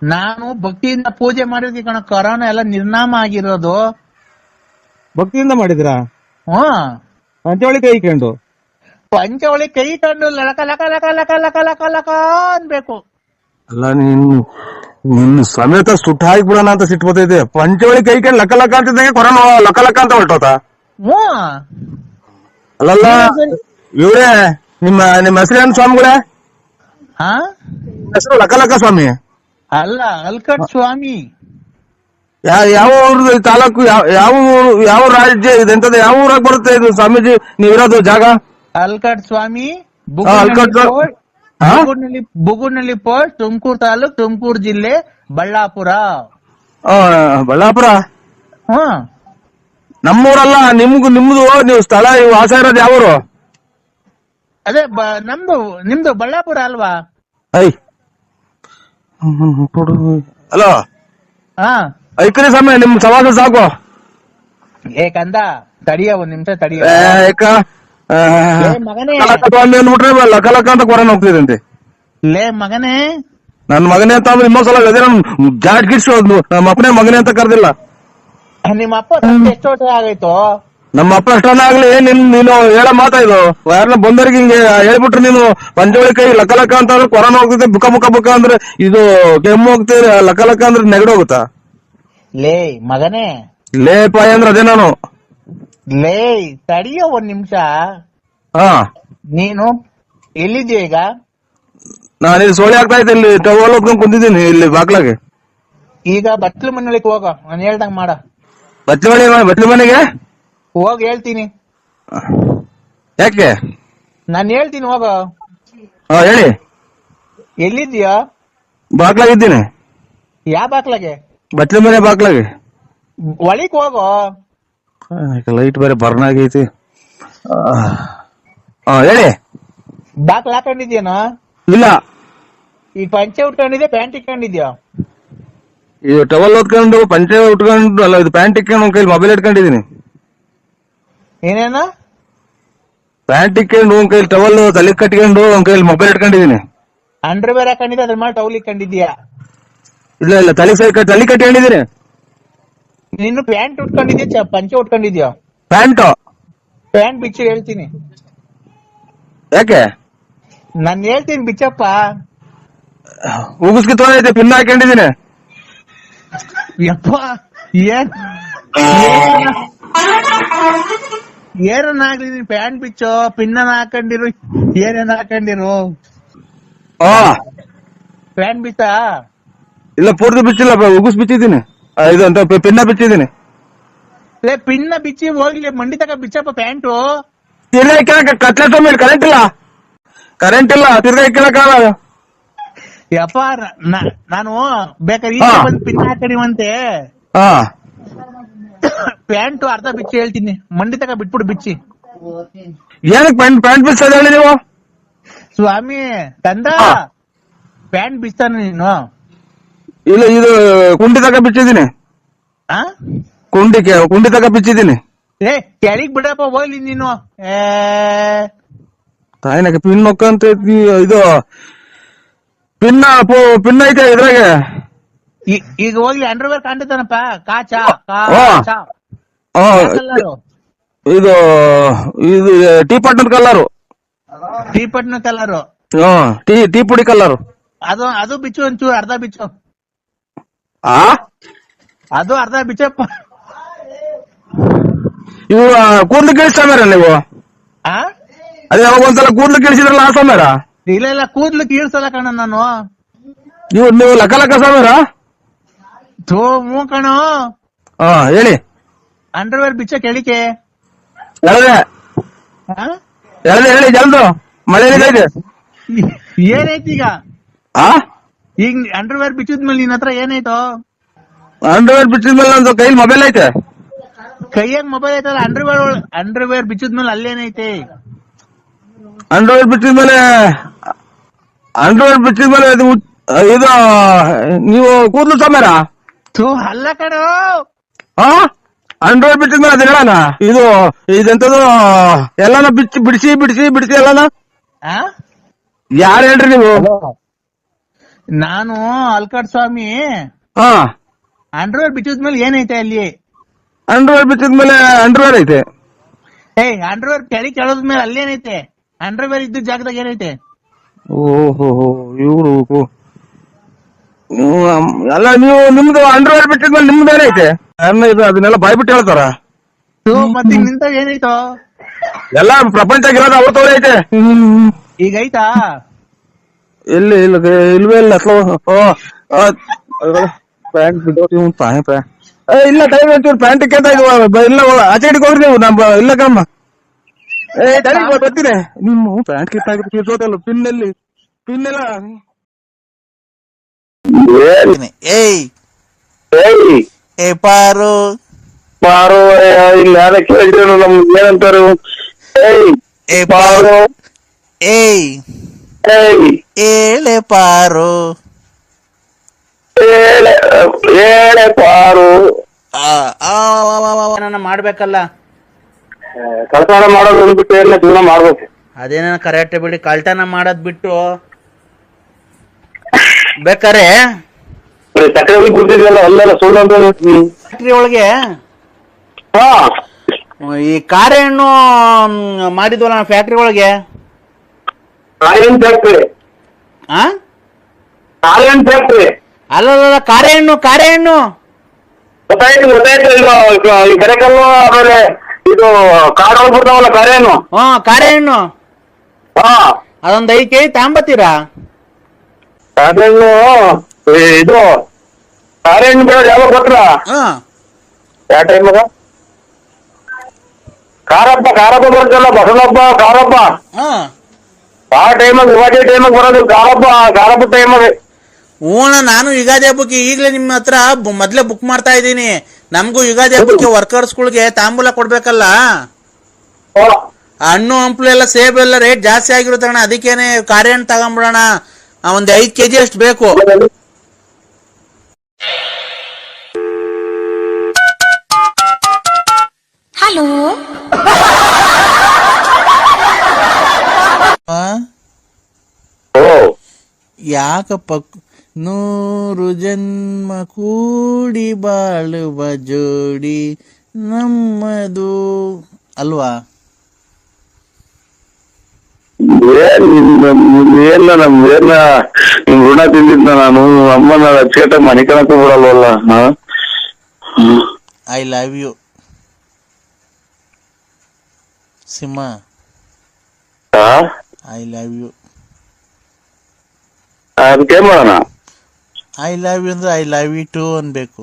ನಾನು ಭಕ್ತಿಯಿಂದ ಪೂಜೆ ಮಾಡಿದ್ವಿ ಕಣ ಕೊರೋನಾ ಎಲ್ಲ ನಿರ್ನಾಮ ಆಗಿರೋದು. ಭಕ್ತಿಯಿಂದ ಮಾಡಿದ್ರಾ ಹಾ. ಪಂಚವಳಿ ಕೈ ಕಂಡು ಪಂಚವಳಿ ಕೈ ಕಂಡು ಲಕ ಲಕ ಲಕ ಲಕ ಲಕ ಲಕ ಲಕ ಅನ್ಬೇಕು. ಅಲ್ಲ ನೀನು ನಿನ್ನ ಸಮೇತ ಸುಟ್ಟ ಹಾಕ್ಬಿಡೋಣ ಅಂತ ಸಿಟ್ಟು ಬರ್ತೈತೆ ಪಂಚವಳಿ ಕೈ ಕೈ ಲಕ್ಕ ಲಕ್ಕ ಅಂತಿದ್ದಂಗೆ ಕೊರೋನಾ ಲಕ್ಕ ಲಕ್ಕ ಅಂತ ಹೊರಟೋತ. ಅಲ್ಲಲ್ಲ ಇವ್ರೆ ನಿಮ್ಮ ನಿಮ್ಮ ಹೆಸರೇನು ಸ್ವಾಮಿಗಳೇ? ಹಾ? ಹೆಸರು ಲಕ್ಕ ಲಕ್ಕ ಸ್ವಾಮಿ. ಅಲ್ಲ ಅಲ್ಕಟ್ ಸ್ವಾಮಿ. ಯಾ ಯಾವ ಊರ್ದು ಈ ತಾಲೂಕು ಯಾವ ಯಾವ ಊರು ಯಾವ ರಾಜ್ಯ ಇದೆಂತದ ಯಾವ ಊರಾಗ ಬರುತ್ತೆ ಇದು ಸ್ವಾಮೀಜಿ? ನೀವಿರೋದು ಜಾಗ? ಅಲ್ಕಟ್ ಸ್ವಾಮಿ ಅಲ್ಕಟ್ ಹಾ? ಬುಗುರ್ನಳ್ಳಿ ಬುಗುರ್ನಳ್ಳಿ ಪೋಸ್ಟ್ ತುಮಕೂರು ತಾಲೂಕ್ ತುಮಕೂರು ಜಿಲ್ಲೆ ಬಳ್ಳಾಪುರ. ಆ, ಬಳ್ಳಾಪುರ? ಹಾ. ನಮ್ಮೂರಲ್ಲ ನಿಮ್ಗೂ ನಿಮ್ದು ನೀವು ಸ್ಥಳ ನೀವು ವಾಸ ಇರೋದು ಯಾವೂರು? ಅದೇ ಬ- ನಮ್ದು ನಿಮ್ದು ಬಳ್ಳಾಪುರ ಅಲ್ವಾ? ಐ. ಹಲೋ? ಹಾ. ಐಕ್ರಿ ಸಮಯ ನಿಮ್ ಸವಾಸ ಸಾಕು. ಏ ಕಂದ ತಡಿಯ ಒಂದ್ ನಿಮಿಷ ತಡಿಯ ಏ, ಏಕ. ಮಗನೇ. ಅಂದ್ಬಿಟ್ರೆ ಲಕ್ಕ ಲಕ್ಕ ಅಂತ ಕೊರೋನಾ ಹೋಗ್ತಿದಂತೆ ಲೇ ಮಗನೇ. ನನ್ ಮಗನೇ ಅಂತ ಅಂದ್ರೆ ಇನ್ನೊಂದ್ಸಲ ಅದೇ ನಮ್ ಜಾಟ್ ಗಿಡ್ಸ್ ನಮ್ಮ ಅಪ್ಪನೇ ಮಗನೇ ಅಂತ ಕರೆದಿಲ್ಲ. ನಿಮ್ಮ ಅಪ್ಪ ಸತ್ತು ಎಷ್ಟು ವರ್ಷ ಆಗೈತು ನಮ್ಮ ಅಪ್ಪ ಎಷ್ಟನ್ನ ಆಗ್ಲಿ ನಿನ್ ನೀನು ಹೇಳ ಮಾತಾ ಇದು? ಯಾರನ್ನ ಬಂದವ್ರಿಗೆ ಹಿಂಗೆ ಹೇಳ್ಬಿಟ್ರೆ ನೀನು ಪಂಚವಳಿ ಕೈ ಲಕ ಲಕ ಅಂತ ಅಂದ್ರೆ ಕೊರೋನಾ ಹೋಗ್ತೈತೆ ಬುಕ ಬುಕ ಬುಕ ಅಂದ್ರೆ ಇದು ಕೆಮ್ಮು ಹೋಗ್ತೈತೆ ಲಕ ಲಕ ಅಂದ್ರೆ ನೆಗಡಿ ಹೋಗುತ್ತಾ? ಲೇ ಮಗನೇ. ಲೇ ಪಾಯ ಅಂದ್ರೆ ಅದೇ ನಾನು. ಲೇ ತಡಿಯ ಒಂದ್ ನಿಮಿಷ. ಹಾ. ನೀನು ಎಲ್ಲಿದ್ಯಾ ಈಗ? ನಾನು ಇಲ್ಲಿ ಸೋಳಿ ಆಗ್ತಾ ಇದ್ದೆ ಇಲ್ಲಿ ಟವಲ್ ಹೊತ್ಕೊಂಡ್ ಕುಂತಿದ್ದೀನಿ ಇಲ್ಲಿ ಬಾಗ್ಲಾಗೆ. ಈಗ ಬತ್ಲು ಮನೆಯೊಳಗೆ ಹೋಗ ನಾನು ಹೇಳ್ದಂಗ್ ಮಾಡ. ಬತ್ಲು ಮನೆ ಬತ್ಲು ಮನೆಗೆ? ಹೋಗ್ ಹೇಳ್ತೀನಿ. ಯಾಕೆ? ನಾನು ಹೇಳ್ತೀನಿ ಹೋಗ. ಹಾ ಹೇಳಿ. ಎಲ್ಲಿದ್ಯಾ? ಬಾಗ್ಲಾಗಿದ್ದೀನಿ ಯಾವ ಬಾಗ್ಲಾಗೆ? ಬತ್ಲು ಮನೆ ಬಾಗ್ಲಾಗೆ. ಒಳಿಕ್ ಹೋಗೋ. ಲೈಟ್ ಬೇರೆ ಬರ್ನ್ ಆಗೈತಿ. ಹೇಳಿ. ಬಾಕ್ಲ ಹಾಕೊಂಡಿದ್ಯಾನ ಇಲ್ಲ. ಈ ಪಂಚೆ ಉಟ್ಕೊಂಡಿದ್ಯಾ ಪ್ಯಾಂಟ್ ಇಟ್ಕೊಂಡಿದ್ಯಾ? ಇದು ಟವಲ್ ಹೊತ್ಕೊಂಡು ಪಂಚೆ ಉಟ್ಕೊಂಡು ಅಲ್ಲ ಇದು ಪ್ಯಾಂಟ್ ಇಟ್ಕೊಂಡು ಕೈಲಿ ಮೊಬೈಲ್ ಇಟ್ಕೊಂಡಿದೀನಿ ಏನೇನ? ಪ್ಯಾಂಟ್ ಇಟ್ಕೊಂಡು ಒಂದ್ ಕೈಲಿ ಟವಲ್ ತಲೆ ಕಟ್ಕೊಂಡು ಒಂದ್ ಕೈಲಿ ಮೊಬೈಲ್ ಇಟ್ಕೊಂಡಿದೀನಿ ಅಂಡರ್ ಬೇರೆ ಹಾಕೊಂಡಿದ್ಯಾ ಅದ್ರ ಮೇಲೆ ಟವಲ್ ಇಟ್ಕೊಂಡಿದ್ಯಾ ಇಲ್ಲ ಇಲ್ಲ ತಲೆ ತಲೆ ಕಟ್ಕೊಂಡಿದೀನಿ ನೀನು ಪ್ಯಾಂಟ್ ಉಟ್ಕೊಂಡಿದ್ಯಾ ಪಂಚೆ ಉಟ್ಕೊಂಡಿದ್ಯಾ? ಪ್ಯಾಂಟ್? ಪ್ಯಾಂಟ್ ಬಿಚ್ಚು ಹೇಳ್ತೀನಿ. ಯಾಕೆ? ನಾನು ಹೇಳ್ತೀನಿ ಬಿಚ್ಚಪ್ಪ. ಉಗಿಸ್ಕಿ ತೊಗೊಂಡೈತೆ ಪಿನ್ ಹಾಕೊಂಡಿದೀನಿ ಯಪ್ಪ ಏನ್ ಏನನ್ನಾಗ್ಲಿ ನೀನ್ ಪ್ಯಾಂಟ್ ಬಿಚ್ಚೋ ಪಿನ್ನ ಹಾಕೊಂಡಿರು ಏನೇನ್ ಹಾಕೊಂಡಿರು? ಹಾ ಪ್ಯಾಂಟ್ ಬಿತ್ತಾ? ಇಲ್ಲ ಪೂರ್ತಿ ಬಿಚ್ಚಿಲ್ಲ ಉಗುಸ್ ಬಿಚ್ಚಿದ್ದೀನಿ. ಆ, ಇದು ಅಂತ ಪಿ- ಪಿನ್ನ ಬಿಚ್ಚಿದ್ದೀನಿ. ಲೇ ಪಿನ್ನ ಬಿಚ್ಚಿ ಹೋಗ್ಲಿ ಮಂಡಿ ತಕ ಬಿಚ್ಚಪ್ಪ ಪ್ಯಾಂಟು. ತಿರ್ಗಾ ಇಕ್ಕಳಕ ಕತ್ಲೆ ಮೇಲೆ ಕರೆಂಟ್ ಇಲ್ಲ. ಕರೆಂಟ್ ಇಲ್ಲ ತಿರ್ಗಾ ಇಕ್ಕಳಕ್ಕಾಗಲ್ಲ ಯಪ್ಪ ನ- ನಾನು ಬೇಕಾದ್ರೆ ಹಾ. ಬಂದ್ ಬಂದು ಪಿನ್ ಹಾಕಡಿವಂತೆ ಹಾ. ಪ್ಯಾಂಟು ಅರ್ಧ ಬಿಚ್ಚಿ ಹೇಳ್ತೀನಿ ಮಂಡಿ ತಕ ಬಿಟ್ಬಿಡು ಬಿಚ್ಚಿ. ಏನಕ್ಕೆ ಪ್ಯಾಂಟ್ ಪ್ಯಾಂಟ್ ಬಿಚ್ಚೋದು ಹೇಳಿ ನೀವು? ಸ್ವಾಮಿ ತಂದ? ಹಾ. ಪ್ಯಾಂಟ್ ಬಿಚ್ಚಾನ ನೀನು. ಇಲ್ಲ ಇದು ಕುಂಡಿ ತಕ ಬಿಚ್ಚಿದೀನಿ ಆ? ಕುಂಡಿ ಕೆ- ಕುಂಡಿ ತಕ ಬಿಚ್ಚಿದ್ದೀನಿ. ಏ ಕೆಳಗ್ ಬಿಡಪ್ಪ ಹೋಗ್ಲಿ ನೀನು. ಏ. ತಾಯಿನಾಗ ಪಿನ್ ನೋಕ್ಕಂತ ಇದು ಪಿನ್ನ ಪು- ಪಿನ್ ಐತೆ ಇದ್ರಾಗೆ. ಈ- ಈಗ ಹೋಗ್ಲಿ ಅಂಡರ್ವೇರ್ ಕಾಣ್ತದನಪ್ಪ ಕಾಚ. ಕಾಚ ಆ, ಇದು ಇದು ಟೀ ಪಟ್ಟದ ಕಲರು ಟೀ ಪಟ್ನ ಕಲರು ಟೀ ಟೀ ಪುಡಿ ಕಲರು ಅದು ಅದು ಬಿಚ್ಚು ಒಂಚೂರು ಅರ್ಧ ಬಿಚ್ಚು. ಆ? ಅದು ಅರ್ಧ ಬಿಚ್ಚಪ್ಪ ಇವು ಕೂದ್ಲು ಕೇಳಿಸ್ತಾರ ನೀವು? ಆ? ಅದೇ ಯಾವಾಗ ಒಂದ್ಸಲ ಕೂದ್ಲು ಕೇಳಿಸಿದ್ರಲ್ಲ ಆ ಸಮಯ ಇಲ್ಲ ಇಲ್ಲ ಕೂದ್ಲು ಕೀಳ್ಸಲ್ಲ ಕಣ ನಾನು. ನೀವು ನೀವು ಲಕ ಲಕ ಸಮಯ ಥೂ ಮೂ ಕಣ. ಹಾ ಹೇಳಿ. ಅಂಡರ್ವೇರ್ ಬಿಚ್ಚ ಕೇಳಿಕೆ. ಎಳದೆ. ಆ? ಎಳದೆ ಹೇಳಿ ಜಲ್ದು. ಮಳೆ ಇದೆ ಏನೈತಿ ಈಗ? ಆ? ಈಗ ಅಂಡರ್ವೇರ್ ಬಿಚ್ಚಿದ್ಮೇಲೆ ನಿನ್ ಹತ್ರ ಏನಾಯ್ತು? ಅಂಡರ್ವೇರ್ ಬಿಚ್ಚಿದ್ಮೇಲೆ ಮೇಲೆ ನಂದು ಕೈಲಿ ಮೊಬೈಲ್ ಐತೆ. ಕೈಯಾಗ ಮೊಬೈಲ್ ಐತಲ್ಲ ಅಂಡರ್ವೇರ್ ಅಂಡರ್ವೇರ್ ಬಿಚ್ಚಿದ್ಮೇಲೆ ಅಲ್ಲೇನೈತೆ ಅಂಡರ್ವೇರ್ ಬಿಚ್ಚಿದ್ಮೇಲೆ ಮೇಲೆ ಅಂಡರ್ವೇರ್ ಬಿಚ್ಚಿದ್ಮೇಲೆ ಮೇಲೆ ಇದು ಇದು ನೀವು ಕೂದಲು ಸಮರ? ಥೂ ಅಲ್ಲ ಕಣೋ. ಹಾ ಅಂಡರ್ವೇರ್ ಬಿಟ್ಟಿದ ಮೇಲೆ ಅದು ಹೇಳಣ? ಇದು ಇದೆಂತದು ಎಲ್ಲಾನ ಬಿಚ್ಚಿ ಬಿಡಿಸಿ ಬಿಡಿಸಿ ಬಿಡಿಸಿ ಎಲ್ಲಾನ? ಆ? ಯಾರು ಹೇಳ್ರಿ ನೀವು? ನಾನು ಅಲ್ಕಾಡ್ ಸ್ವಾಮಿ. ಹಾ. ಅಂಡರ್ವೇರ್ ಬಿಚ್ಚಿದ್ಮೇಲೆ ಏನೈತೆ ಅಲ್ಲಿ? ಅಂಡರ್ವೇರ್ ಬಿಚ್ಚಿದ ಮೇಲೆ ಅಂಡರ್ವೇರ್ ಐತೆ. ಏಯ್ ಅಂಡರ್ವೇರ್ ಕೆಳಿ ಕೆಳದ್ಮೇಲೆ ಅಲ್ಲೇನೈತೆ ಅಂಡರ್ವೇರ್ ಇದ್ದ ಜಾಗದಾಗ ಏನೈತೆ? ಓಹೋ. ಇವ್ರು ಅಲ್ಲ ನೀವು ನಿಮ್ದು ಅಂಡರ್ವೇರ್ ಬಿಟ್ಟಿದ್ಮೇಲೆ ನಿಮ್ದು ಏನೈತೆ? ಇದು ಅದನ್ನೆಲ್ಲ ಬಾಯ್ಬಿಟ್ಟು ಹೇಳ್ತಾರ? ಮತ್ತೆ ನಿಂತಾಗ ಏನೈತೋ ಎಲ್ಲ ಪ್ರಪಂಚಗಿರೋದು ಅವ್ರ ತೋಳೆ ಐತೆ. ಈಗ ಐತಾ ಎಲ್ಲಿ ಇಲ್ಲ ಇಲ್ವೇ ಇಲ್ಲ ಅಥವಾ ಪ್ಯಾಂಟ್ ಬಿಟ್ಟು ಪ್ಯಾಂಟ್. ಇಲ್ಲ ಟೈಮ್ ಒಂಚೂರು ಪ್ಯಾಂಟ್ ಕೇಳ್ತಾ ಇದ್ವ ಇಲ್ಲ ಆಚೆ ಕಡೆಗೆ ಹೋಗ್ರಿ ನೀವು ನಮ್ಮ ಇಲ್ಲ ಕಮ್ಮ. ಏ ಟೈಮ್ ಬರ್ತೀನಿ. ನಿಮ್ಮ ಪ್ಯಾಂಟ್ ಕಿತ್ತಾಗಿರ್ತೀವಿ ಪಿನ್ ಅಲ್ಲಿ ಪಿನ್ ಎಲ್ಲ. ಏಯ್! ಏ ಪಾರು. ಪಾರು ಇಲ್ಲ ಯಾರ ಕೇಳಿದ್ರು ನಮ್ ಏನಂತಾರು ಏಯ್! ಏ ಪಾರು. ಏಯ್ ಏಯ್! ಏಳೆ ಪಾರು. ಏಳೆ ಏಳೆ ಪಾರು. ವಾ, ಮಾಡ್ಬೇಕಲ್ಲ? ಕಳ್ತನ ಮಾಡೋದು ಅಂದ್ಬಿಟ್ಟು ಎಲ್ಲ ಜೀವನ ಮಾಡ್ಬೇಕು? ಅದೇನ ಕರೆಕ್ಟ್ ಬಿಡಿ ಕಳ್ತನ ಮಾಡೋದ್ ಬಿಟ್ಟು. ಬೇಕಾರೆ? ಸಕ್ಕರೆ ಕುಡ್ತಿದ್ವಲ್ಲ ಅಲ್ಲೆಲ್ಲ ಸುಳ್ಳು ಅಂತ ಫ್ಯಾಕ್ಟ್ರಿ ಒಳಗೆ? ಈ ಕಾರೆ ಹಣ್ಣು ಮಾಡಿದ್ವಲ್ಲ ಫ್ಯಾಕ್ಟ್ರಿ ಒಳಗೆ? ಆರ್ಯನ್ ಫ್ಯಾಕ್ಟ್ರಿ ಆ ಆರ್ಯನ್ ಫ್ಯಾಕ್ಟ್ರಿ ಅಲ್ಲಲ್ಲ ಕಾರೆ ಹಣ್ಣು ಕಾರೆ ಹಣ್ಣು ಗೊತ್ತಾಯ್ತು ಗೊತ್ತಾಯ್ತು ಈಗ ಈ ಕರೆಕಲ್ಲು ಆಮೇಲೆ ಇದು ಕಾಡು ಹೋಗ್ಬಿಡ್ತಾವಲ್ಲ ಕರೇನು ಹಾ ಕಾರೆ ಹಣ್ಣು ಹಾ ಅದೊಂದ್ ಐದು ಕೆಜಿ ತಾಂಬತ್ತೀರಾ ಅದನ್ನು ಈ ಇದು ಕಾರೇನು ಬೇಡ ಯಾವಾಗ ಕೊಟ್ರ ಹಾ ಯಾವ ಟೈಮಾಗ ಕಾರಪ್ಪ ಕಾರಪ್ಪ ಬರ್ತಲ್ಲ ಬಸವನಪ್ಪ ಕಾರಪ್ಪ ಹಾ ಆ ಟೈಮಾಗ ಯುಗಾದಿ ಟೈಮಾಗ ಬರೋದು ಕಾರಪ್ಪ ಕಾರಪ್ಪ ಟೈಮಾಗ ಹೂಣ ನಾನು ಯುಗಾದಿ ಹಬ್ಬಕ್ಕೆ ಈಗಲೇ ನಿಮ್ಮ ಹತ್ರ ಮೊದ್ಲೇ ಬುಕ್ ಮಾಡ್ತಾ ಇದ್ದೀನಿ. ನಮಗೂ ಯುಗಾದಿ ಹಬ್ಬಕ್ಕೆ ವರ್ಕರ್ಸ್ಗಳಿಗೆ ತಾಂಬೂಲ ಕೊಡ್ಬೇಕಲ್ಲ? ಹಣ್ಣು ಹಂಪ್ಲು ಎಲ್ಲ ಸೇಬು ಎಲ್ಲ ರೇಟ್ ಜಾಸ್ತಿ ಆಗಿರುತ್ತೆ ಅಣ್ಣ. ಅದಕ್ಕೇನೆ ಕಾರ್ಯ ಹಣ್ಣು ತಗೊಂಬಿಡೋಣ ಒಂದ್ ಐದ್ ಕೆಜಿ ಅಷ್ಟು ಬೇಕು. ಹಲೋ. ಆ? ಓ ಯಾಕಪ್ಪ ನೂರು ಜನ್ಮ ಕೂಡಿ ಬಾಳುವ ಜೋಡಿ ನಮ್ಮದು ಅಲ್ವಾ ಏನ್ ನಿಮ್- ಏನ್ ನಮ್ ಏನ ನಿಮ್ ಋಣ ತಿಂದಿದ್ದ ನಾನು ಅಮ್ಮನ ಅಚ್ಚೇಟ ಮನೆ ಕಣಕ್ಕೂ ಬಿಡಲ್ವಲ್ಲ ಹಾ ಹ್ಮ್. ಐ ಲವ್ ಯು ಸಿಂಹ ಆ? ಐ ಲವ್ ಯು ಅದಕ್ಕೆ ಮಾಡೋಣ ಐ ಲವ್ ಯು ಅಂದ್ರೆ ಐ ಲವ್ ಯು ಟು ಅನ್ಬೇಕು.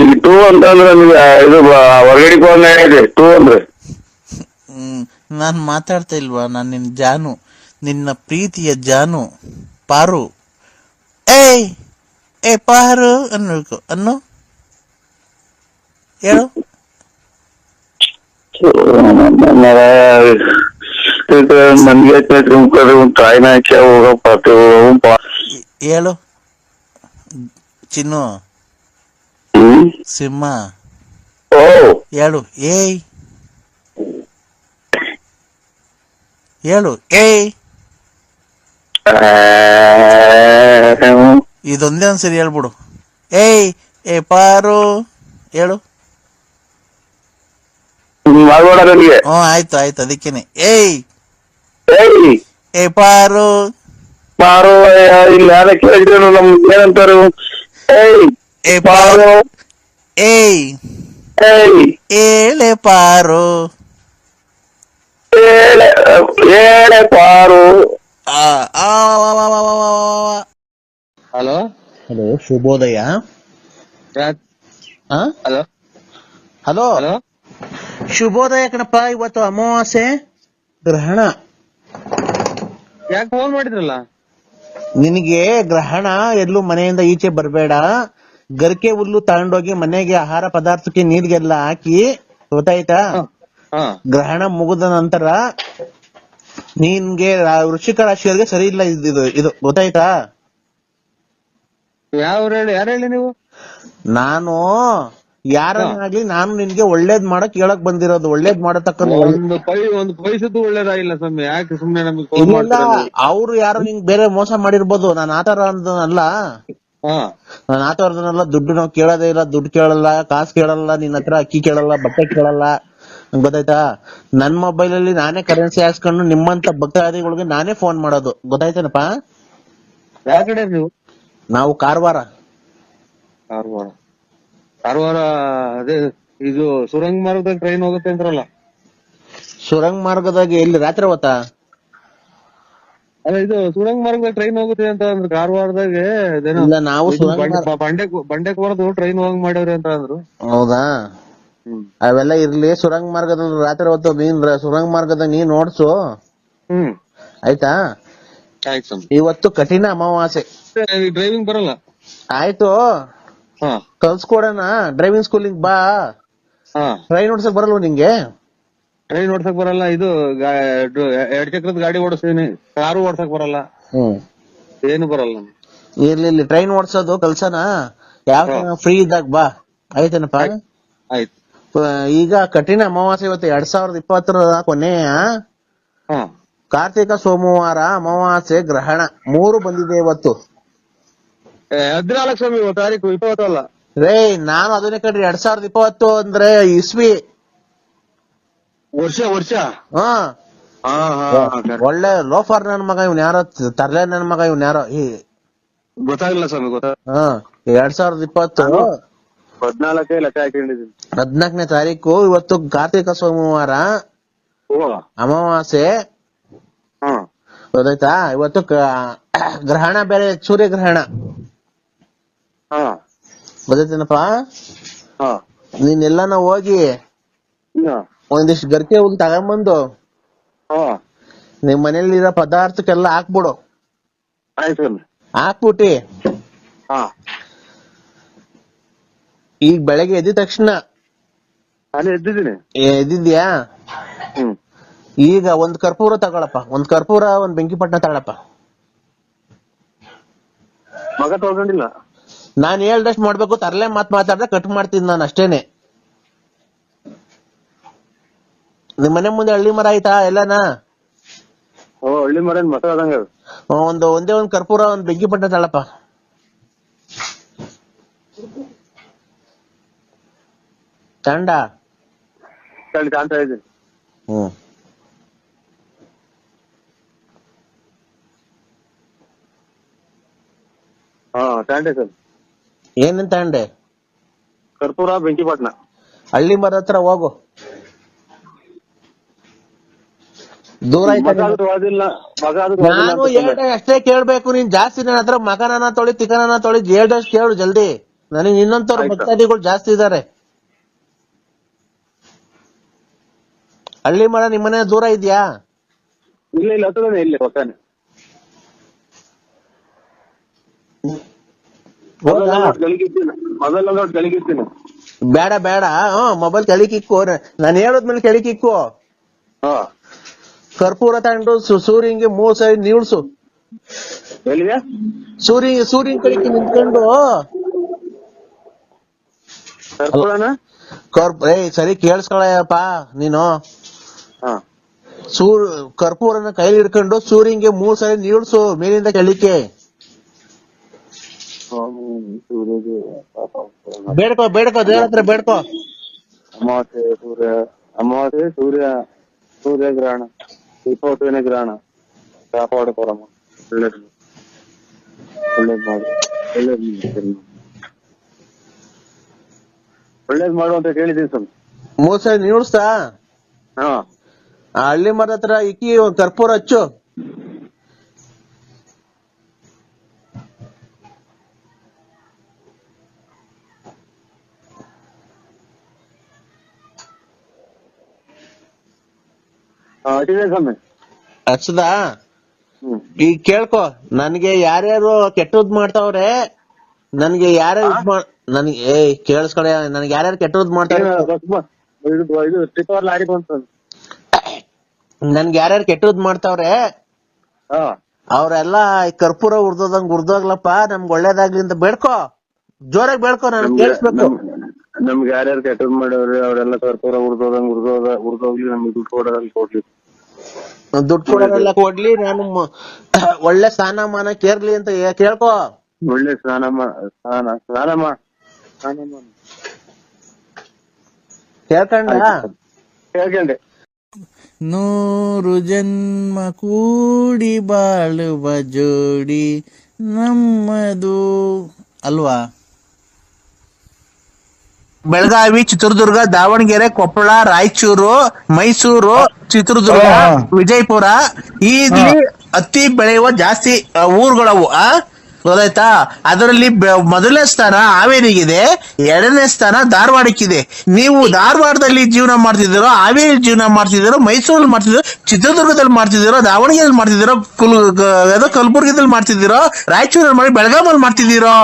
ಈಗ ಟೂ ಅಂತ ಅಂದ್ರೆ ನಿಮ್ಗೆ ಇದು ಹೊರಗಡೆ ಹೋದ ಇದೆ ಟೂ ಅಂದ್ರೆ? ನಾನು ಮಾತಾಡ್ತಾ ಇಲ್ವಾ? ನಾನು ನಿನ್ನ ಜಾನು. ನಿನ್ನ ಪ್ರೀತಿಯ ಜಾನು. ಪಾರು. ಏಯ್ ಏ ಪಾರು ಅನ್ಬೇಕು. ಅನ್ನು? ಹೇಳು. ನನ್ಗೆ ತಾಯಿನ ಹೋಗಪ್ಪ ಹೇಳು. ಚಿನ್ನು. ಸಿಂಹ. ಓ. ಹೇಳು. ಏಯ್. ಹೇಳು. ಏಯ್. ಇದೊಂದೇ ಒಂದ್ಸರಿ ಹೇಳ್ಬಿಡು. ಏಯ್ ಏ ಪಾರು. ಹೇಳು. ಮಾಡ್ಬೇಡ ನನಗೆ ಹ್ಞೂ ಆಯ್ತು ಆಯ್ತು ಅದಕ್ಕೇನೆ ಏಯ್ ಏಯ್ ಏ ಪಾರು ಮಾರು ಇಲ್ಲಿ ಯಾರ ಕೇಳಿದ್ರು ನಮ್ ಏನಂತಾರು ಏಯ್ ಏ ಪಾರು ಪಾರು ಏಯ್ ಏಯ್ ಏಳೆ ಪಾರು ಏಳೆ ಏಳೆ ಪಾರು ಆ, ಆ, ವಾ, ವಾ, ವಾ, ವಾ, ವಾ, ವಾ, ವಾ. ಹಲೋ ಹಲೋ ಶುಭೋದಯ ಆ? ಹಲೋ ಹಲೋ ಹಲೋ ಶುಭೋದಯ ಕಣಪ್ಪ ಇವತ್ತು ಅಮಾವಾಸ್ಯೆ ಗ್ರಹಣ. ಯಾಕೆ ಫೋನ್ ಮಾಡಿದ್ರಲ್ಲ? ನಿನಗೆ ಗ್ರಹಣ ಎಲ್ಲೂ ಮನೆಯಿಂದ ಈಚೆ ಬರಬೇಡ. ಗರಿಕೆ ಹುಲ್ಲು ತಗೊಂಡೋಗಿ ಮನೆಗೆ ಆಹಾರ ಪದಾರ್ಥಕ್ಕೆ ನೀರಿಗೆಲ್ಲ ಹಾಕಿ ಗೊತ್ತಾಯ್ತಾ? ಹಾ ಗ್ರಹಣ ಮುಗಿದ ನಂತರ ನಿನ್ಗೆ ರಾ- ವೃಶ್ಚಿಕ ರಾಶಿಯವರಿಗೆ ಸರಿ ಇಲ್ಲ ಇದು ಇದು- ಗೊತ್ತಾಯ್ತಾ? ಯಾವ ಹೇಳಿ? ಯಾರು ಹೇಳಿ ನೀವು? ನಾನು ಯಾರನ್ನಾಗ್ಲಿ ನಾನು ನಿನ್ಗೆ ಒಳ್ಳೇದ್ ಮಾಡಕ್ ಹೇಳಕ್ ಬಂದಿರೋದು. ಒಳ್ಳೇದ್ ಮಾಡತಕ್ಕಂತ ಒಂದು ಪೈ ಒಂದು ಪೈಸದ್ದು ಒಳ್ಳೇದಾಗಿಲ್ಲ ಸ್ವಾಮಿ. ಯಾಕೆ ಸುಮ್ನೆ ನಮಗೆ ಫೋನ್ ಇಲ್ಲ ಮಾಡ್ತೀರಾ ಅವ್ರು ಯಾರು ನಿಂಗ್ ಬೇರೆ ಮೋಸ ಮಾಡಿರ್ಬೋದು. ನಾನು ಆತರ ಅಲ್ಲ ಹಾ. ನಾನು ಆತರದನ್ನೆಲ್ಲ ದುಡ್ಡು ನಾವು ಕೇಳೋದೇ ಇಲ್ಲ ದುಡ್ಡು ಕೇಳಲ್ಲ ಕಾಸು ಕೇಳಲ್ಲ ನಿನ್ ಹತ್ರ ಅಕ್ಕಿ ಕೇಳಲ್ಲ ಬಟ್ಟೆ ಕೇಳಲ್ಲ. ಗೊತ್ತಾಯ್ತಾ? ನನ್ ಮೊಬೈಲ್ ಅಲ್ಲಿ ನಾನೇ ಕರೆನ್ಸಿ ಹಾಕ್ಸ್ಕೊಂಡು ನಿಮ್ಮಂತ ಭಕ್ತಾದಿಗಳಿಗೆ ನಾನೇ ಫೋನ್ ಮಾಡೋದು. ಗೊತ್ತಾಯ್ತೇನಪ್ಪ? ನಾವು ಕಾರವಾರ. ಕಾರವಾರ. ಕಾರವಾರ ಅದೇ ಇದು ಸುರಂಗ ಮಾರ್ಗದಾಗ ಟ್ರೈನ್ ಹೋಗುತ್ತೆ ಅಂತಾರಲ್ಲ ಸುರಂಗ ಮಾರ್ಗದಾಗ ಎಲ್ಲಿ ರಾತ್ರಿ ಹೊತ್ತಾ? ಅಲ್ಲ ಇದು ಸುರಂಗ ಮಾರ್ಗದಾಗ ಟ್ರೈನ್ ಹೋಗುತ್ತೆ ಅಂತ ಅಂದ್ರೆ ಕಾರವಾರದಾಗ ಅದೇನೋ ಇಲ್ಲ ನಾವು ಇದು ಸುರಂಗ್ ಬಂಡೆ- ಮಾರ್ಗ ಬಂಡೆಕ್ ಟ್ರೈನ್ ಹೋಗಿ ಮಾಡ್ಯಾವ್ರಿ ಅಂತ ಅಂದ್ರು. ಹೌದಾ? ಹ್ಮ್. ಅವೆಲ್ಲ ಇರ್ಲಿ ಸುರಂಗ ಮಾರ್ಗದ ರಾತ್ರಿ ಹೊತ್ತು ನೀನ್ ಸುರಂಗ ಸುರಂಗ್ ಮಾರ್ಗದಾಗ ನೀನ್ ನೋಡ್ಸು ಹ್ಮ್. ಆಯ್ತಾ? ಆಯ್ತು ಸ್ವಾಮಿ. ಇವತ್ತು ಕಠಿಣ ಅಮಾವಾಸ್ಯೆ. ಡ್ರೈವಿಂಗ್ ಬರಲ್ಲ? ಆಯ್ತು. ಕಲ್ಸ್ಕೊಡೋಣ ಡ್ರೈವಿಂಗ್ ಸ್ಕೂಲಿಗೆ ಬಾ. ಟ್ರೈನ್ ಓಡ್ಸಕ್ ಬರಲ್ವ ನಿಂಗೆ? ಟ್ರೈನ್ ಓಡ್ಸಕ್ ಬರಲ್ಲ. ಇದು ಎರಡ್ ಚಕ್ರದ ಗಾಡಿ ಓಡಿಸ್ತೀನಿ. ಕಾರು ಓಡ್ಸಕ್ ಬರಲ್ಲ. ಏನು ಬರಲ್ಲ. ಇರ್ಲಿ ಟ್ರೈನ್ ಓಡ್ಸೋದು ಕಲ್ಸನ ಯಾವ ಫ್ರೀ ಇದ್ದಾಗ ಬಾ. ಆಯ್ತೇನಪ್ಪ? ಆಯ್ತು. ಈಗ ಕಠಿಣ ಅಮಾವಾಸ್ಯೆ ಇವತ್ತು ಎರಡ್ ಸಾವಿರದ ಇಪ್ಪತ್ತರ ಕೊನೆಯ ಹಾ. ಕಾರ್ತಿಕ ಸೋಮವಾರ ಅಮಾವಾಸ್ಯೆ ಗ್ರಹಣ. ಮೂರು ಬಂದಿದೆ ಇವತ್ತು. ಹದಿನಾಲ್ಕು ಸ್ವಾಮಿ ಇವತ್ತು ತಾರೀಕು ಇಪ್ಪತ್ತಲ್ಲ ರೇ ನಾನು ಅದನ್ನೇ ಕಡ್ರಿ ಎರಡ್ ಸಾವಿರದ ಇಪ್ಪತ್ತು ಅಂದ್ರೆ ಇಸ್ವಿ. ವರ್ಷ ವರ್ಷ? ಹಾ. ಹಾ ಹಾ ಒಳ್ಳೆ ಲೋಫರ್ ನನ್ ಮಗ ಇವ್ನ ಯಾರೋ ತರ್ಲೆ ನನ್ ಮಗ ಇವ್ನ ಯಾರೋ ಈ ಗೊತ್ತಾಗಿಲ್ಲ ಸ್ವಾಮಿ ಗೊತ್ತಾ? ಹಾ ಎರಡ್ ಸಾವಿರದ ಇಪ್ಪತ್ತು. ಹದಿನಾಲ್ಕೇ ಲೆಕ್ಕ ಹಾಕೊಂಡಿದ್ದೀನಿ ಹದ್ನಾಲ್ಕನೇ ತಾರೀಕು ಇವತ್ತು ಕಾರ್ತಿಕ ಸೋಮವಾರ. ಓ. ಅಮಾವಾಸ್ಯೆ. ಗೊತ್ತಾಯ್ತಾ? ಇವತ್ತು ಗ್ರಹಣ ಬೇರೆ ಸೂರ್ಯಗ್ರಹಣ. ಹಾ ಗೊತ್ತೈತೇನಪ್ಪ ಹಾ. ನೀನ್ ಎಲ್ಲಾನ ಹೋಗಿ? ಒಂದಿಷ್ಟು ಗರ್ಕೆ ಹುಲ್ ತಗೊಂಬಂದು ಹಾ. ನಿಮ್ ಮನೇಲಿರೋ ಪದಾರ್ಥಕ್ಕೆಲ್ಲ ಹಾಕ್ಬಿಡು. ಹಾಕ್ಬಿಟ್ಟಿ. ಹಾ. ಈಗ ಬೆಳಗ್ಗೆ ಎದ್ದ ತಕ್ಷಣ ಎದ್ದಿದ್ಯಾ ಈಗ ಒಂದ್ ಕರ್ಪೂರ ತಗೊಳಪ್ಪ. ಒಂದ್ ಕರ್ಪೂರ ಒಂದ್ ಬೆಂಕಿ ಪಟ್ಟಣ ತಗೊಳಪ್ಪ. ಮಗ ತಗೊಂಡಿಲ್ಲ ನಾನ್ ಹೇಳ್ದಷ್ಟು ಮಾಡ್ಬೇಕು ತರಲೆ ಮಾತ್ ಮಾತಾಡ್ದೆ ಕಟ್ ಮಾಡ್ತೀನಿ ನಾನು ಅಷ್ಟೇನೆ. ನಿಮ್ ಮನೆ ಮುಂದೆ ಹಳ್ಳಿ ಮರ ಆಯ್ತಾ ಎಲ್ಲನಾ? ಓ ಹಳ್ಳಿ ಆದಂಗ ಒಂದು ಒಂದೇ ಒಂದ್ ಕರ್ಪೂರ ಒಂದ್ ಬೆಂಕಿ ಪಟ್ಟ ತಳಪ್ಪ. ತಂಡ? ತಳಿ ಕಾಣ್ತಾ ಇದ್ದೀನಿ. ಹ್ಮ್. ಹಾ ತಾಂಡೆ ಸರ್. ಏನೇನ್ ಅಂಡೆ ಕರ್ಪೂರ ಬೆಂಕಿಪಟ್ನ. ಹಳ್ಳಿ ಮರ ಹತ್ರ ಹೋಗು. ದೂರ ಆಯ್ತಾ ಮಗ ಆದ್ರೂ ವಾದಿಲ್ಲ ಮಗ ಆದ್ರೂ ವಾದಿಲ್ಲ ನಾನು ಅಂತ ಹೇಳ್ದೆ ಅಷ್ಟೇ ಕೇಳ್ಬೇಕು ನೀನ್ ಜಾಸ್ತಿ ನನ್ನ ಹತ್ರ ಮಗನನ್ನ ತೊಳಿ ತಿಕನನ್ನ ತೊಳಿ ಹೇಳ್ದಷ್ಟು ಕೇಳು ಜಲ್ದಿ. ನನಗೆ ನಿನ್ನಂತವ್ರ ಆಯ್ತು. ಭಕ್ತಾದಿಗಳು ಜಾಸ್ತಿ ಇದಾರೆ. ಹಳ್ಳಿ ಮರ ನಿಮ್ಮನೆ ದೂರ ಇದ್ಯಾ? ಇಲ್ಲ ಇಲ್ಲ ಇಲ್ಲ ಇಲ್ಲಿ ಹೊತ್ತಾನೆ ಹೌದಾ? ಗಳಿಗಿದ್ದೀನಿ ಮೊದಲ ನೋಡಿ ಗಳಿಗಿದ್ದೀನಿ ಬೇಡ ಬೇಡ. ಮೊಬೈಲ್ ಕೆಳಕಿಕ್ಕು ನಾನು ಹೇಳದ್ಮೇಲೆ ಕೆಳಕಿಕ್ಕು ಹಾ. ಕರ್ಪೂರ ತಗೊಂಡು ಸು- ಸೂರ್ಯಂಗೆ ಮೂರ್ ಸೈಡ್ ನೀಳ್ಸು. ಎಲ್ಲಿದೆ ಸೂರ್ಯ ಸೂರ್ಯನ್ ಕಡೆಗೆ ನಿಂತ್ಕೊಂಡು. ಕರ್ಪೂರನ? ಕರ್ಪ್ ಏ ಸರಿ ಕೇಳಿಸ್ಕೊಳಪ್ಪ ನೀನು. ಹಾ. ಸೂರ್ ಕರ್ಪೂರನ ಕೈಲಿ ಹಿಡ್ಕೊಂಡು ಸೂರ್ಯಂಗೆ ಮೂರ್ ಸರಿ ನೀಳ್ಸು ಮೇಲಿಂದ ಕೆಳಿಕೆ ಬೇಡ್ಕೋ ಬೇಡ್ಕೋ ದೇವ್ರ ಹತ್ರ ಬೇಡ್ಕೋ. ಅಮಾವಾಸ್ಯೆ ಸೂರ್ಯ ಅಮಾವಾಸ್ಯೆ ಸೂರ್ಯ ಸೂರ್ಯ ಗ್ರಹಣ ಇಪ್ಪತ್ತನೇ ಗ್ರಹಣ. ಕಾಪಾಡು ಕೊರಮ್ಮ ಒಳ್ಳೇದು ಒಳ್ಳೇದು ಮಾಡಿ ಒಳ್ಳೇದು ಒಳ್ಳೇದು ಮಾಡು ಅಂತ ಹೇಳಿದೀನಿ ಸ್ವಾಮಿ. ಮೂರ್ ಸರಿ ನೀಡ್ಸ್ತಾ ಹಾ. ಆ ಹಳ್ಳಿ ಮರ ಹತ್ರ ಇಕ್ಕಿ ಒಂದ್ ಕರ್ಪೂರ ಹಚ್ಚು. ಹಚ್ಚದಾ ಈಗ ಕೇಳ್ಕೊ ನನ್ಗೆ ಯಾರ್ಯಾರು ಕೆಟ್ಟದ್ ಮಾಡ್ತಾವ್ರೆ ನನ್ಗೆ ಯಾರ್ಯಾರು ಇದ್ ಮಾಡ್ ನನ್ಗೆ ಏ ಕೇಳಿಸ್ಕೊಳ ನನ್ಗೆ ಯಾರ್ಯಾರು ಕೆಟ್ಟದ್ ಮಾಡ್ತಾರೆ? ನನ್ಗೆ ಯಾರ್ಯಾರು ಕೆಟ್ಟದ್ ಮಾಡ್ತಾವ್ರೆ ಅವ್ರೆಲ್ಲ ಕರ್ಪೂರ ಉರ್ದೋದಂಗ್ ಉರ್ದೋಗ್ಲಪ್ಪ ನಮ್ಗ್ ಒಳ್ಳೇದಾಗ್ಲಿ ಅಂತ ಬೇಡ್ಕೊ. ಜೋರಾಗಿ ಬೇಡ್ಕೊ ನಾನು ಕೇಳಿಸ್ಬೇಕು. ನಮ್- ನಮ್ಗೆ ಯಾರ್ಯಾರು ಕೆಟ್ಟದ್ ಮಾಡವ್ರೆ ಅವರೆಲ್ಲ ಕರ್ಪೂರ ಉರ್ದೋದಂಗ್ ಉರ್ದೋದ ಉರ್ದೋಗ್ಲಿ ನಮ್ಗೆ ದುಡ್ಡು ಕೊಡೋದಂಗ್ ಕೊಡ್ಲಿ. ದುಡ್ಡು ಕೊಡೋರೆಲ್ಲ ಕೊಡ್ಲಿ ನಾನು ಮ- ಒಳ್ಳೆ ಸ್ಥಾನಮಾನ ಕೇರ್ಲಿ ಅಂತ ಏ- ಕೇಳ್ಕೊ. ಒಳ್ಳೆ ಸ್ನಾನ ಸ್ನಾನ ಸ್ನಾನ ಮಾ ಸ್ನಾನ ಮಾ ಕೇಳ್ಕಂಡ. ಹೇಳ್ಕೊಂಡೆ ನೂರು ಜನ್ಮ ಕೂಡಿ ಬಾಳುವ ಜೋಡಿ ನಮ್ಮದು ಅಲ್ವಾ? ಬೆಳಗಾವಿ ಚಿತ್ರದುರ್ಗ ದಾವಣಗೆರೆ ಕೊಪ್ಪಳ ರಾಯಚೂರು ಮೈಸೂರು ಚಿತ್ರದುರ್ಗ ವಿಜಯಪುರ ಈ ಹತ್ತಿ ಬೆಳೆಯುವ ಜಾಸ್ತಿ ಊರುಗಳವು ಆ? ಗೊತ್ತಾಯ್ತಾ? ಅದರಲ್ಲಿ ಮೊದಲನೇ ಸ್ಥಾನ ಹಾವೇರಿಗಿದೆ ಎರಡನೇ ಸ್ಥಾನ ಧಾರವಾಡಕ್ಕಿದೆ. ನೀವು ಧಾರವಾಡದಲ್ಲಿ ಜೀವನ ಮಾಡ್ತಿದ್ದೀರೋ ಹಾವೇರಿ ಜೀವನ ಮಾಡ್ತಿದ್ದೀರೋ ಮೈಸೂರಲ್ಲಿ ಮಾಡ್ತಿದ್ರು ಚಿತ್ರದುರ್ಗದಲ್ಲಿ ಮಾಡ್ತಿದ್ದೀರೋ ದಾವಣಗೆರೆಯಲ್ಲಿ ಮಾಡ್ತಿದ್ದೀರೋ ಕುಲ್ ಕಲಬುರ್ಗಿದಲ್ಲಿ ಮಾಡ್ತಿದ್ದೀರೋ ರಾಯಚೂರಲ್ಲಿ ಮಾಡಿ ಬೆಳಗಾಮಲ್ಲಿ ಮಾಡ್ತಿದ್ದೀರೋ?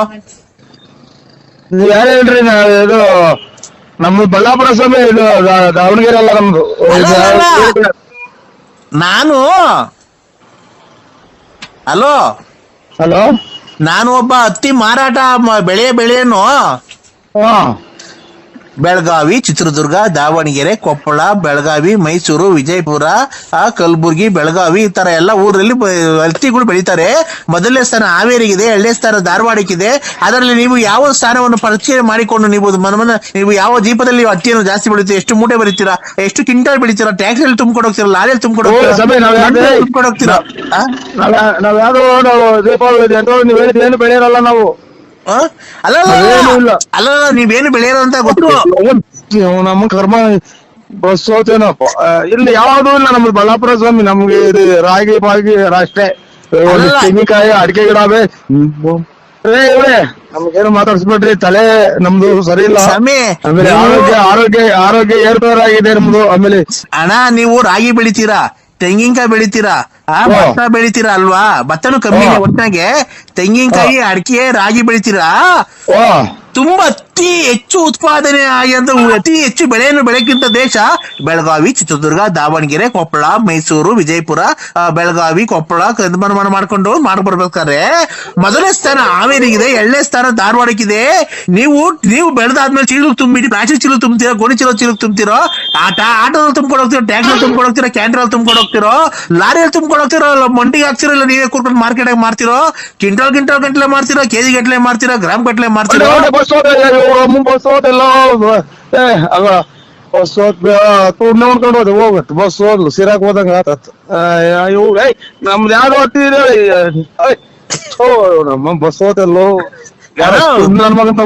ನೀವ್ ಯಾರು ಹೇಳ್ರಿ ನಾವ್ ಇದು ನಮ್ಮ ಬಳ್ಳಾಪುರ ಸ್ವಾಮಿ ಇದು ದಾ- ದಾವಣಗೆರೆ ಅಲ್ಲ ನಮ್ದು. ಅಲ್ಲ, ಅಲ್ಲ, ಅಲ್ಲ. ನಾನು ಹಲೋ? ಹಲೋ? ನಾನು ಒಬ್ಬ ಹತ್ತಿ ಮಾರಾಟ ಮ- ಬೆಳೆ ಬೆಳೆಯನ್ನು ಹಾ. ಬೆಳಗಾವಿ ಚಿತ್ರದುರ್ಗ ದಾವಣಗೆರೆ ಕೊಪ್ಪಳ ಬೆಳಗಾವಿ ಮೈಸೂರು ವಿಜಯಪುರ ಆ, ಕಲಬುರ್ಗಿ ಬೆಳಗಾವಿ ಈ ತರ ಎಲ್ಲ ಊರಲ್ಲಿ ಹತ್ತಿಗಳು ಬೆಳೀತಾರೆ. ಮೊದಲನೇ ಸ್ಥಾನ ಹಾವೇರಿಗಿದೆ ಎರಡನೇ ಸ್ಥಾನ ಧಾರವಾಡಕ್ಕಿದೆ. ಅದರಲ್ಲಿ ನೀವು ಯಾವ ಸ್ಥಾನವನ್ನು ಪರಿಚಯ ಮಾಡಿಕೊಂಡು ನೀವು ಮನ ಮನ ನೀವು ಯಾವ ದೀಪದಲ್ಲಿ ನೀವು ಹತ್ತಿಯನ್ನು ಜಾಸ್ತಿ ಬೆಳೀತೀರಾ ಎಷ್ಟು ಮೂಟೆ ಬೆಳಿತೀರಾ ಎಷ್ಟು ಕ್ವಿಂಟಲ್ ಬೆಳಿತೀರಾ ಟ್ಯಾಕ್ಸಿಯಲ್ಲಿ ತುಂಬಿಕೊಂಡು ಹೋಗ್ತೀರಾ? ಲಾರಿಯಲ್ಲಿ ತುಂಬಿಕೊಂಡು ಹೋಗ್ತೀರಾ? ತುಂಬಿಕೊಂಡು ಹೋಗ್ತೀರಾ? ನಾವು ನಾವ್. ಅಲ್ಲ ಅಲ್ಲ, ನೀವೇನು ಬೆಳೆಯಲ್ಲ ಅಂತ ಗೊತ್ತು ನಮ್ಮ ಕರ್ಮ ಆ, ಇಲ್ಲಿ ಯಾವ್ದು ಇಲ್ಲ. ನಮ್ದು ಬಳ್ಳಾಪುರ ಸ್ವಾಮಿ ನಮ್ಗೆ ಇದು ರಾಗಿ ಬಾಗಿ ಅಲ್ಲ. ತೆಂಗಿನಕಾಯಿ ಅಡಿಕೆ ಗಿಡ ಅವೆ. ನಮ್ಗೇನು ಮಾತಾಡ್ಸ್ಬೇಡ್ರಿ. ತಲೆ ನಮ್ದು ಸರಿ ಇಲ್ಲ ಆಮೇಲೆ ಆರೋಗ್ಯ ಆರೋಗ್ಯ ಆರೋಗ್ಯ ಏರ್ಪೇರಾಗಿದೆ ನಮ್ದು. ಆಮೇಲೆ ಅಣ್ಣ ನೀವು ರಾಗಿ ಬೆಳಿತೀರಾ? ತೆಂಗಿನಕಾಯಿ ಬೆಳಿತೀರಾ? ಆ. ಭತ್ತ ಬೆಳಿತೀರಾ ಅಲ್ವಾ? ಭತ್ತನು ಕಮ್ಮಿ. ಒಟ್ಟಾಗೆ ತೆಂಗಿನಕಾಯಿ ಅಡಿಕೆ ರಾಗಿ ಬೆಳಿತೀರಾ? ತುಂಬಾ ಅತಿ ಹೆಚ್ಚು ಉತ್ಪಾದನೆ ಆಗಿದ್ದು, ಅತಿ ಹೆಚ್ಚು ಬೆಳೆಯನ್ನು ಬೆಳೆಕ್ಕಿಂತ ದೇಶ ಬೆಳಗಾವಿ, ಚಿತ್ರದುರ್ಗ, ದಾವಣಗೆರೆ, ಕೊಪ್ಪಳ, ಮೈಸೂರು, ವಿಜಯಪುರ ಬೆಳಗಾವಿ, ಕೊಪ್ಪಳ ಕಂದಮನ ಮಾಡ್ಕೊಂಡು ಮಾಡ್ಬರ್ಬೇಕಾದ್ರೆ ಮೊದಲನೇ ಸ್ಥಾನ ಹಾವೇರಿಗಿದೆ, ಎರಡನೇ ಸ್ಥಾನ ಧಾರವಾಡಕ್ಕಿದೆ. ನೀವು ನೀವು ಬೆಳೆದಾದ್ಮೇಲೆ ಚೀಲ ತುಂಬಿಟ್ಟು ಪ್ಲಾಸ್ಟಿಕ್ ಚೀಲ ತುಂಬ್ತೀರೋ, ಗೋಣಿ ಚೀಲ ಚೀಲ ತುಂಬ್ತಿರೋ, ಆಟ, ಆಟೋದಲ್ಲಿ ತುಂಬ್ಕೊಂಡು ಹೋಗ್ತೀರೋ ಟ್ಯಾಕ್ಟರ್ ತುಂಬ್ಕೊಂಡು ಹೋಗ್ತೀರಾ ಕ್ಯಾಂಟ್ರಲ್ಲಿ ತುಂಬ್ಕೊಂಡು ಹೋಗ್ತಿರೋ ಲಾರಿಯಲ್ಲಿ ತುಂಬ್ಕೊಂಡು ಹೋಗ್ತಿರೋ ಮಂಡಿಗೆ ಹಾಕ್ತಿರೋ, ಇಲ್ಲ ನೀವೇ ಕೂತ್ಕೊಂಡು ಮಾರ್ಕೆಟ್ ಆಗಿ ಮಾರ್ತಿರೋ ಕಿಂಟಲ್ ಕಿಂಟಲ್ ಗಂಟ್ಲೆ ಮಾಡ್ತಿರೋ ಕೆಜಿ ಗಂಟ್ಲೆ ಮಾಡ್ತಿರೋ ಗ್ರಾಮ್ ಗಟ್ಲೆ ಮಾಡ್ತಿರೋ ಬಸ್ ಹೋದಲ್ಲ ಬಸ್ ಹೋದಲ್ಲ ಏ ಅವ ಬಸ್ ಹೋದ್ ತುಡ್ ನೋಡ್ಕೊಂಡು ಹೋದ ಹೋಗತ್ ಬಸ್ ಹೋದ್ಲು ಸಿರಾಕ್ ಹೋದಂಗ ಆತತ್ ಇವು ನಮ್ದು ಯಾರು ಹೊತ್ತಿದ್ರೆ ನಮ್ಮ ಬಸ್ ಹೋದೆಲ್ಲೋ ಯಾರೋ? ನನ್ ಮಗಂತ